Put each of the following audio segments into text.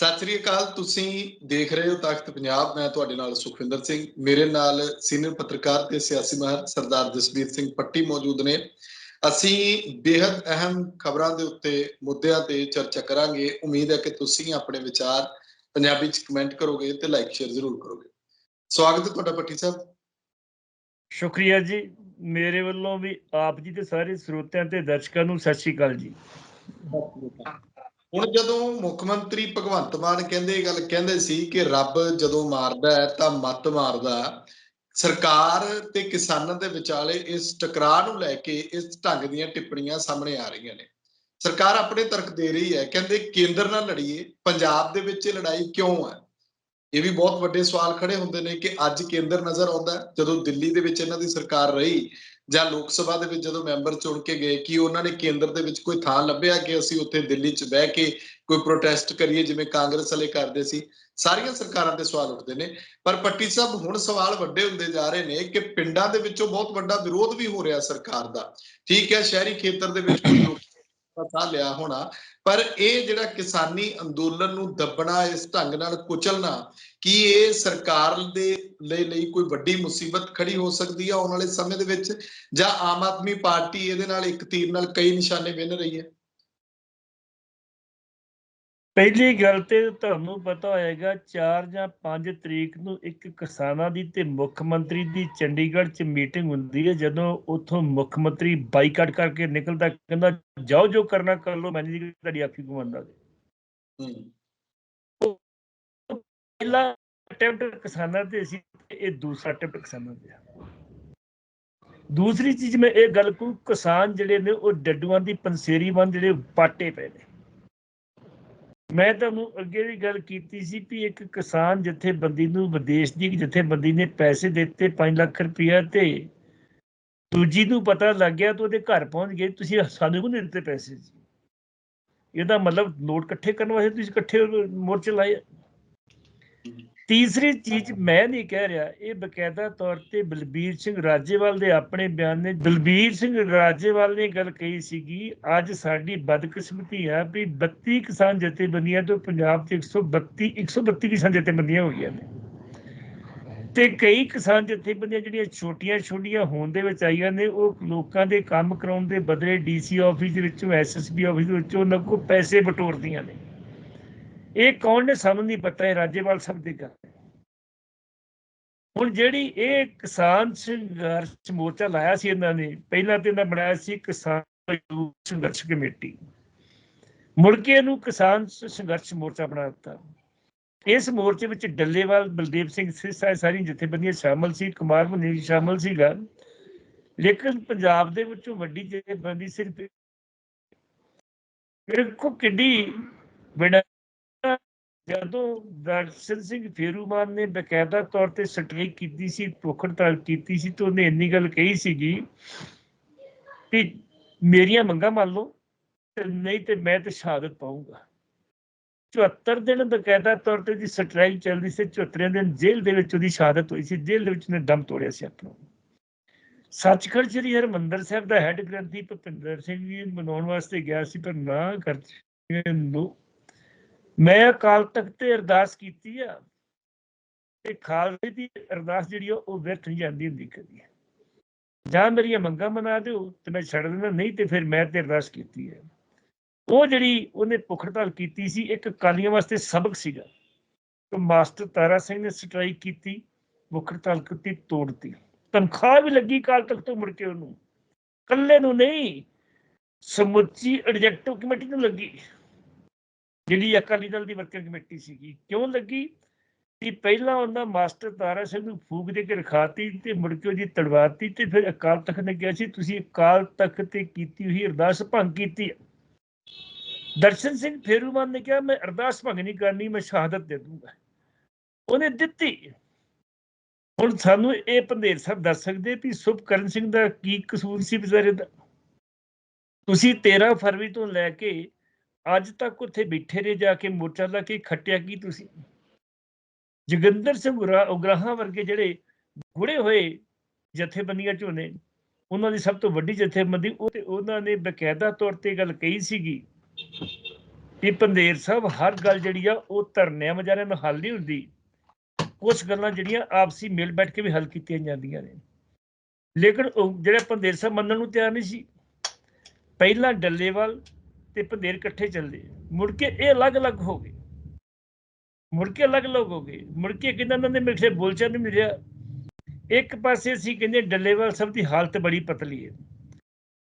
ਸਤਿ ਸ੍ਰੀ ਅਕਾਲ, ਤੁਸੀਂ ਦੇਖ ਰਹੇ ਹੋ ਤਖਤ ਪੰਜਾਬ। ਮੈਂ ਤੁਹਾਡੇ ਨਾਲ ਸੁਖਵਿੰਦਰ ਸਿੰਘ। ਮੇਰੇ ਨਾਲ ਸੀਨੀਅਰ ਪੱਤਰਕਾਰ ਤੇ ਸਿਆਸੀ ਮਾਹਰ ਸਰਦਾਰ ਜਸਵੀਰ ਸਿੰਘ ਪੱਟੀ ਮੌਜੂਦ ਨੇ। ਅਸੀਂ ਬੇहद ਅਹਿਮ ਖਬਰਾਂ ਦੇ ਉੱਤੇ ਮੁੱਦਿਆਂ ਤੇ ਚਰਚਾ ਕਰਾਂਗੇ। ਉਮੀਦ ਹੈ ਕਿ ਤੁਸੀਂ ਆਪਣੇ ਵਿਚਾਰ ਪੰਜਾਬੀ ਚ ਕਮੈਂਟ ਕਰੋਗੇ ਤੇ ਲਾਈਕ, ਸ਼ੇਅਰ ਜ਼ਰੂਰ ਕਰੋਗੇ। ਸਵਾਗਤ ਹੈ ਤੁਹਾਡਾ ਪੱਟੀ ਸਾਹਿਬ। ਸ਼ੁਕਰੀਆ ਜੀ। ਮੇਰੇ ਵੱਲੋਂ ਵੀ ਆਪ ਜੀ ਤੇ ਸਾਰੇ ਸਰੋਤਿਆਂ ਤੇ ਦਰਸ਼ਕਾਂ ਨੂੰ ਸਤਿ ਸ਼੍ਰੀ ਅਕਾਲ ਜੀ। ਹੁਣ ਜਦੋਂ ਮੁੱਖ ਮੰਤਰੀ ਭਗਵੰਤ ਮਾਨ ਕਹਿੰਦੇ ਇਹ ਗੱਲ ਕਹਿੰਦੇ ਸੀ ਕਿ ਰੱਬ ਜਦੋਂ ਮਾਰਦਾ ਹੈ ਤਾਂ ਮੱਤ ਮਾਰਦਾ ਸਰਕਾਰ ਤੇ ਕਿਸਾਨਾਂ ਦੇ ਵਿਚਾਲੇ ਇਸ ਟਕਰਾਅ ਨੂੰ ਲੈ ਕੇ ਇਸ ਢੰਗ ਦੀਆਂ ਟਿੱਪਣੀਆਂ ਸਾਹਮਣੇ ਆ ਰਹੀਆਂ ਨੇ। ਸਰਕਾਰ ਆਪਣੇ ਤਰਕ ਦੇ ਰਹੀ ਹੈ, ਕਹਿੰਦੇ ਕੇਂਦਰ ਨਾਲ ਲੜੀਏ, ਪੰਜਾਬ ਦੇ ਵਿੱਚ ਲੜਾਈ ਕਿਉਂ ਹੈ? ਇਹ ਵੀ ਬਹੁਤ ਵੱਡੇ ਸਵਾਲ ਖੜੇ ਹੁੰਦੇ ਨੇ ਕਿ ਅੱਜ ਕੇਂਦਰ ਨਜ਼ਰ ਆਉਂਦਾ ਜਦੋਂ ਦਿੱਲੀ ਦੇ ਵਿੱਚ ਇਹਨਾਂ ਦੀ ਸਰਕਾਰ ਰਹੀ ਜਾਂ ਲੋਕ ਸਭਾ ਦੇ ਵਿੱਚ ਜਦੋਂ ਮੈਂਬਰ ਚੁਣ ਕੇ ਗਏ, ਕਿ ਉਹਨਾਂ ਨੇ ਕੇਂਦਰ ਦੇ ਵਿੱਚ ਕੋਈ ਥਾਂ ਲੱਭਿਆ ਕਿ ਅਸੀਂ ਉੱਥੇ ਦਿੱਲੀ 'ਚ ਬਹਿ ਕੇ ਕੋਈ ਪ੍ਰੋਟੈਸਟ ਕਰੀਏ, ਜਿਵੇਂ ਕਾਂਗਰਸ ਵਾਲੇ ਕਰਦੇ ਸੀ? ਸਾਰੀਆਂ ਸਰਕਾਰਾਂ ਤੇ ਸਵਾਲ ਉੱਠਦੇ ਨੇ। ਪਰ ਪੱਟੀ ਸਾਹਿਬ ਹੁਣ ਸਵਾਲ ਵੱਡੇ ਹੁੰਦੇ ਜਾ ਰਹੇ ਨੇ ਕਿ ਪਿੰਡਾਂ ਦੇ ਵਿੱਚੋਂ ਬਹੁਤ ਵੱਡਾ ਵਿਰੋਧ ਵੀ ਹੋ ਰਿਹਾ ਸਰਕਾਰ ਦਾ। ਠੀਕ ਹੈ, ਸ਼ਹਿਰੀ ਖੇਤਰ ਦੇ ਵਿੱਚ ਕੋਈ ਲੋਕ ਪਤਾ ਲਿਆ ਹੋਣਾ। ਪਰ ਇਹ ਜਿਹੜਾ ਕਿਸਾਨੀ ਅੰਦੋਲਨ ਨੂੰ ਦੱਬਣਾ, ਇਸ ਢੰਗ ਨਾਲ ਕੁਚਲਣਾ, ਕੀ ਇਹ ਸਰਕਾਰ ਦੇ ਲਈ ਲਈ ਕੋਈ ਵੱਡੀ ਮੁਸੀਬਤ ਖੜੀ ਹੋ ਸਕਦੀ ਹੈ ਆਉਣ ਵਾਲੇ ਸਮੇਂ ਦੇ ਵਿੱਚ? ਜਾਂ ਆਮ ਆਦਮੀ ਪਾਰਟੀ ਇਹਦੇ ਨਾਲ ਇੱਕ ਤੀਰ ਨਾਲ ਕਈ ਨਿਸ਼ਾਨੇ ਵਿੰਨ ਰਹੀ ਹੈ? ਪਹਿਲੀ ਗੱਲ ਤੇ ਤੁਹਾਨੂੰ ਪਤਾ ਹੋਏਗਾ 4 ਜਾਂ 5 ਤਰੀਕ ਨੂੰ ਇੱਕ ਕਿਸਾਨਾਂ ਦੀ ਤੇ ਮੁੱਖ ਮੰਤਰੀ ਦੀ ਚੰਡੀਗੜ੍ਹ 'ਚ ਮੀਟਿੰਗ ਹੁੰਦੀ ਹੈ ਜਦੋਂ ਉੱਥੋਂ ਮੁੱਖ ਮੰਤਰੀ ਬਾਈਕਾਟ ਕਰਕੇ ਨਿਕਲਦਾ ਕਹਿੰਦਾ ਜਾਓ ਜੋ ਕਰਨਾ ਕਰ ਲਓ ਮੈਂ ਨਹੀਂ ਤੁਹਾਡੀ ਆਖੀ ਘੁਮਾਉਂਦਾ ਪਹਿਲਾ ਅਟੈਂਪਟ ਕਿਸਾਨਾਂ ਤੇ ਸੀ ਇਹ ਦੂਸਰਾ ਅਟੈਂਪਟ ਕਿਸਾਨਾਂ ਤੇ ਆ। ਦੂਸਰੀ ਚੀਜ਼ ਮੈਂ ਇਹ ਗੱਲ ਕਹੂੰ ਕਿਸਾਨ ਜਿਹੜੇ ਨੇ ਉਹ ਡੱਡੂਆਂ ਦੀ ਪੰਸੇਰੀ ਬੰਨ ਜਿਹੜੇ ਪਾਟੇ ਪਏ ਨੇ। ਮੈਂ ਤੁਹਾਨੂੰ ਅੱਗੇ ਵੀ ਗੱਲ ਕੀਤੀ ਸੀ ਵੀ ਇੱਕ ਕਿਸਾਨ ਜਥੇਬੰਦੀ ਨੂੰ ਵਿਦੇਸ਼ ਦੀ ਜਥੇਬੰਦੀ ਨੇ ਪੈਸੇ ਦਿੱਤੇ 5 ਲੱਖ ਰੁਪਇਆ ਤੇ ਦੂਜੀ ਨੂੰ ਪਤਾ ਲੱਗ ਗਿਆ ਤਾਂ ਉਹਦੇ ਘਰ ਪਹੁੰਚ ਗਏ। ਤੁਸੀਂ ਸਾਨੂੰ ਕਿਉਂ ਨਹੀਂ ਦਿੱਤੇ ਪੈਸੇ ਜੀ? ਇਹਦਾ ਮਤਲਬ ਨੋਟ ਇਕੱਠੇ ਕਰਨ ਵਾਸਤੇ ਤੁਸੀਂ ਇਕੱਠੇ ਮੋਰਚੇ ਲਾਏ ਤੀਸਰੀ ਚੀਜ਼ ਮੈਂ ਨਹੀਂ ਕਹਿ ਰਿਹਾ, ਇਹ ਬਕਾਇਦਾ ਤੌਰ ਤੇ ਬਲਬੀਰ ਸਿੰਘ ਰਾਜੇਵਾਲ ਦੇ ਆਪਣੇ ਬਿਆਨ ਨੇ। ਬਲਬੀਰ ਸਿੰਘ ਰਾਜੇਵਾਲ ਨੇ ਗੱਲ ਕਹੀ ਸੀਗੀ, ਅੱਜ ਸਾਡੀ ਬਦਕਿਸਮਤੀ ਆ ਵੀ 32 ਕਿਸਾਨ ਜਥੇਬੰਦੀਆਂ ਤੋਂ ਪੰਜਾਬ 'ਚ 132 132 ਕਿਸਾਨ ਜਥੇਬੰਦੀਆਂ ਹੋਈਆਂ ਨੇ। ਤੇ ਕਈ ਕਿਸਾਨ ਜਥੇਬੰਦੀਆਂ ਜਿਹੜੀਆਂ ਛੋਟੀਆਂ ਛੋਟੀਆਂ ਹੋਣ ਦੇ ਵਿੱਚ ਆਈਆਂ ਨੇ, ਉਹ ਲੋਕਾਂ ਦੇ ਕੰਮ ਕਰਾਉਣ ਦੇ ਬਦਲੇ ਡੀਸੀ ਆਫਿਸ ਦੇ ਵਿੱਚੋਂ ਐਸਐਸਬੀ ਆਫਿਸ ਦੇ ਵਿੱਚੋਂ ਉਹਨਾਂ ਕੋਲ ਪੈਸੇ ਬਟੋਰਦੀਆਂ ਨੇ। ਇਹ ਕੌਣ ਨੇ ਸਾਨੂੰ ਨਹੀਂ ਪਤਾ ਇਹ ਰਾਜੇਵਾਲ ਸਾਹਿਬ ਦੀ ਗੱਲ ਹੁਣ ਜਿਹੜੀ ਇਹ ਕਿਸਾਨ ਸੰਘਰਸ਼ ਮੋਰਚਾ ਲਾਇਆ ਸੀ ਇਹਨਾਂ ਨੇ, ਪਹਿਲਾਂ ਤੇ ਇਹਨਾਂ ਬਣਾਇਆ ਸੀ ਕਿਸਾਨ ਸੰਘਰਸ਼ ਕਮੇਟੀ। ਮੁੜ ਕੇ ਇਹਨੂੰ ਕਿਸਾਨ ਸੰਘਰਸ਼ ਮੋਰਚਾ ਬਣਾ ਦਿੱਤਾ। ਇਸ ਮੋਰਚੇ ਵਿੱਚ ਡੱਲੇਵਾਲ, ਬਲਦੇਵ ਸਿੰਘ ਸਿੱਸਾ ਸਾਰੀ ਜਥੇਬੰਦੀਆਂ ਸ਼ਾਮਲ ਸੀ, ਕੁਮਾਰ ਮਨੀਸ਼ ਸ਼ਾਮਲ ਸੀਗਾ। ਲੇਕਿਨ ਪੰਜਾਬ ਦੇ ਵਿੱਚੋਂ ਵੱਡੀ ਜਥੇਬੰਦੀ ਸਿਰਫ ਵੇਖੋ ਕਿੱਡੀ ਬੜਾ ਜਦੋਂ ਦਰਸ਼ਨ ਸਿੰਘ ਫੇਰੂਮਾਨ ਨੇ ਬਕਾਇਦਾ ਤੌਰ ਤੇ ਸਟ੍ਰਾਈਕ ਕੀਤੀ ਸੀ ਭੁੱਖ ਕੀਤੀ ਸੀ ਤਾਂ ਉਹਨੇ ਇੰਨੀ ਗੱਲ ਕਹੀ ਸੀਗੀ ਕਿ ਮੇਰੀਆਂ ਮੰਗਾਂ ਮੰਨ ਲਓ ਤੇ ਨਹੀਂ ਤੇ ਮੈਂ ਤੇ ਸ਼ਹਾਦਤ ਪਾਉਂਗਾ 74 ਦਿਨ ਬਕਾਇਦਾ ਤੌਰ ਤੇ ਦੀ ਸਟ੍ਰਾਈਕ ਚੱਲਦੀ ਸੀ 74 ਦਿਨ ਜੇਲ੍ਹ ਦੇ ਵਿੱਚ ਉਹਦੀ ਸ਼ਹਾਦਤ ਹੋਈ ਸੀ, ਜੇਲ੍ਹ ਦੇ ਵਿੱਚ ਉਹਨੇ ਦਮ ਤੋੜਿਆ ਸੀ ਆਪਣਾ। ਸੱਚਖੰਡ ਸ੍ਰੀ ਹਰਿਮੰਦਰ ਸਾਹਿਬ ਦਾ ਹੈੱਡ ਗ੍ਰੰਥੀ ਭੁਪਿੰਦਰ ਸਿੰਘ ਜੀ ਮਨਾਉਣ ਵਾਸਤੇ ਗਿਆ ਸੀ, ਪਰ ਨਾ ਕਰ ਨੂੰ ਮੈਂ ਅਕਾਲ ਤਖਤ ਤੇ ਅਰਦਾਸ ਕੀਤੀ ਆ, ਤੇ ਖਾਲਸੇ ਦੀ ਅਰਦਾਸ ਜਿਹੜੀ ਉਹ ਵਿਅਰਥ ਨਹੀਂ ਜਾਂਦੀ, ਹੁੰਦੀ ਕਦੀ। ਜਾਂ ਮੇਰੀਆਂ ਮੰਗਾਂ ਮਨਾ ਦਿਓ, ਤੇ ਮੈਂ ਛੱਡ ਦਿੰਦਾ, ਨਹੀਂ ਤੇ ਫਿਰ ਮੈਂ ਤੇ ਅਰਦਾਸ ਕੀਤੀ ਹੈ ਉਹ ਜਿਹੜੀ ਉਹਨੇ ਭੁੱਖ ਕੀਤੀ ਸੀ, ਇੱਕ ਕਾਲੀਆਂ ਵਾਸਤੇ ਸਬਕ ਸੀਗਾ। ਤੇ ਮਾਸਟਰ ਤਾਰਾ ਸਿੰਘ ਨੇ ਸਟ੍ਰਾਈਕ ਕੀਤੀ ਪੁਖੜਤਾਲ ਕੀਤੀ, ਤੋੜਤੀ। ਤਨਖਾਹ ਵੀ ਲੱਗੀ ਕਾਲ ਤੱਕ ਤੋਂ ਮੁੜ ਕੇ ਉਹਨੂੰ। ਕੱਲੇ ਨੂੰ ਨਹੀਂ, ਸਮੁੱਚੀ ਐਡਜੈਕਟਿਵ ਕਮੇਟੀ ਨੂੰ ਲੱਗੀ। ਜਿਹੜੀ ਅਕਾਲੀ ਦਲ ਦੀ ਵਰਕਿੰਗ ਕਮੇਟੀ ਸੀਗੀ, ਕਿਉਂ ਲੱਗੀ? ਕਿ ਪਹਿਲਾਂ ਉਹਨਾਂ ਮਾਸਟਰ ਤਾਰਾ ਸਿੰਘ ਨੂੰ ਫੂਕ ਦੇ ਕੇ ਰਖਾਤੀ ਤੇ ਮੁੜ ਕੇ ਉਹਦੀ ਤੜਵਾਤੀ ਤੇ ਫਿਰ ਅਕਾਲ ਤਖਤ ਨੇ ਕਿਹਾ ਸੀ, ਤੁਸੀਂ ਅਕਾਲ ਤਖਤ ਤੇ ਕੀਤੀ ਹੋਈ ਅਰਦਾਸ ਭੰਗ ਕੀਤੀ ਦਰਸ਼ਨ ਸਿੰਘ ਫੇਰੂਮਾਨ ਨੇ ਕਿਹਾ, ਮੈਂ ਅਰਦਾਸ ਭੰਗ ਨਹੀਂ ਕਰਨੀ, ਮੈਂ ਸ਼ਹਾਦਤ ਦੇ ਦੂੰਗਾ। ਉਹਨੇ ਦਿੱਤੀ। ਹੁਣ ਸਾਨੂੰ ਇਹ ਪੰਦੇਰ ਸਾਹਿਬ ਦੱਸ ਸਕਦੇ ਵੀ ਸੁਭਕਰਨ ਸਿੰਘ ਦਾ ਕੀ ਕਸੂਰ ਸੀ ਵਿਚਾਰੇ ਦਾ? ਤੁਸੀਂ 13 ਫਰਵਰੀ ਤੋਂ ਲੈ ਕੇ ਅੱਜ ਤੱਕ ਉੱਥੇ ਬੈਠੇ ਰਹੇ ਜਾ ਕੇ ਮੋਰਚਾ ਲਾ ਕੇ ਖੱਟਿਆ ਕੀ ਤੁਸੀਂ? ਜੋਗਿੰਦਰ ਸਿੰਘ ਉਗਰਾਹਾਂ ਵਰਗੇ ਜਿਹੜੇ ਗੁੜੇ ਹੋਏ ਜਥੇਬੰਦੀਆਂ ਚੋਂ ਉਹਨਾਂ ਦੀ ਸਭ ਤੋਂ ਵੱਡੀ ਜਥੇਬੰਦੀ, ਉਹ ਤੇ ਉਹਨਾਂ ਨੇ ਬਕਾਇਦਾ ਤੌਰ ਤੇ ਗੱਲ ਕਹੀ ਸੀਗੀ ਕਿ ਪੰਦੇਰ ਸਾਹਿਬ, ਹਰ ਗੱਲ ਜਿਹੜੀ ਆ, ਉਹ ਧਰਨਿਆਂ ਵਜਾਰਿਆਂ ਨਾਲ ਹੱਲ ਨਹੀਂ ਹੁੰਦੀ। ਕੁਝ ਗੱਲਾਂ ਜਿਹੜੀਆਂ ਆਪਸੀ ਮਿਲ ਬੈਠ ਕੇ ਵੀ ਹੱਲ ਕੀਤੀਆਂ ਜਾਂਦੀਆਂ ਨੇ। ਲੇਕਿਨ ਉਹ ਜਿਹੜੇ ਪੰਦੇਰ ਸਾਹਿਬ ਮੰਨਣ ਨੂੰ ਤਿਆਰ ਨਹੀਂ ਸੀ, ਪਹਿਲਾਂ ਡੱਲੇਵਾਲ ਤੇ ਪੰਦੇਰ ਇਕੱਠੇ ਚੱਲੇ ਮੁੜ ਕੇ ਇਹ ਅਲੱਗ-ਅਲੱਗ ਹੋ ਗਏ। ਮੁੜ ਕੇ ਅਲੱਗ-ਅਲੱਗ ਹੋ ਗਏ। ਮੁੜ ਕੇ ਕਿੰਨਾਂ ਉਹਨਾਂ ਦੇ ਮੇਰੇ ਬੋਲਚਾਲ ਨਹੀਂ ਮਿਲਿਆ। ਇੱਕ ਪਾਸੇ ਅਸੀਂ ਕਹਿੰਦੇ ਡੱਲੇਵਾਲ ਸਾਹਿਬ ਦੀ ਹਾਲਤ ਬੜੀ ਪਤਲੀ ਹੈ।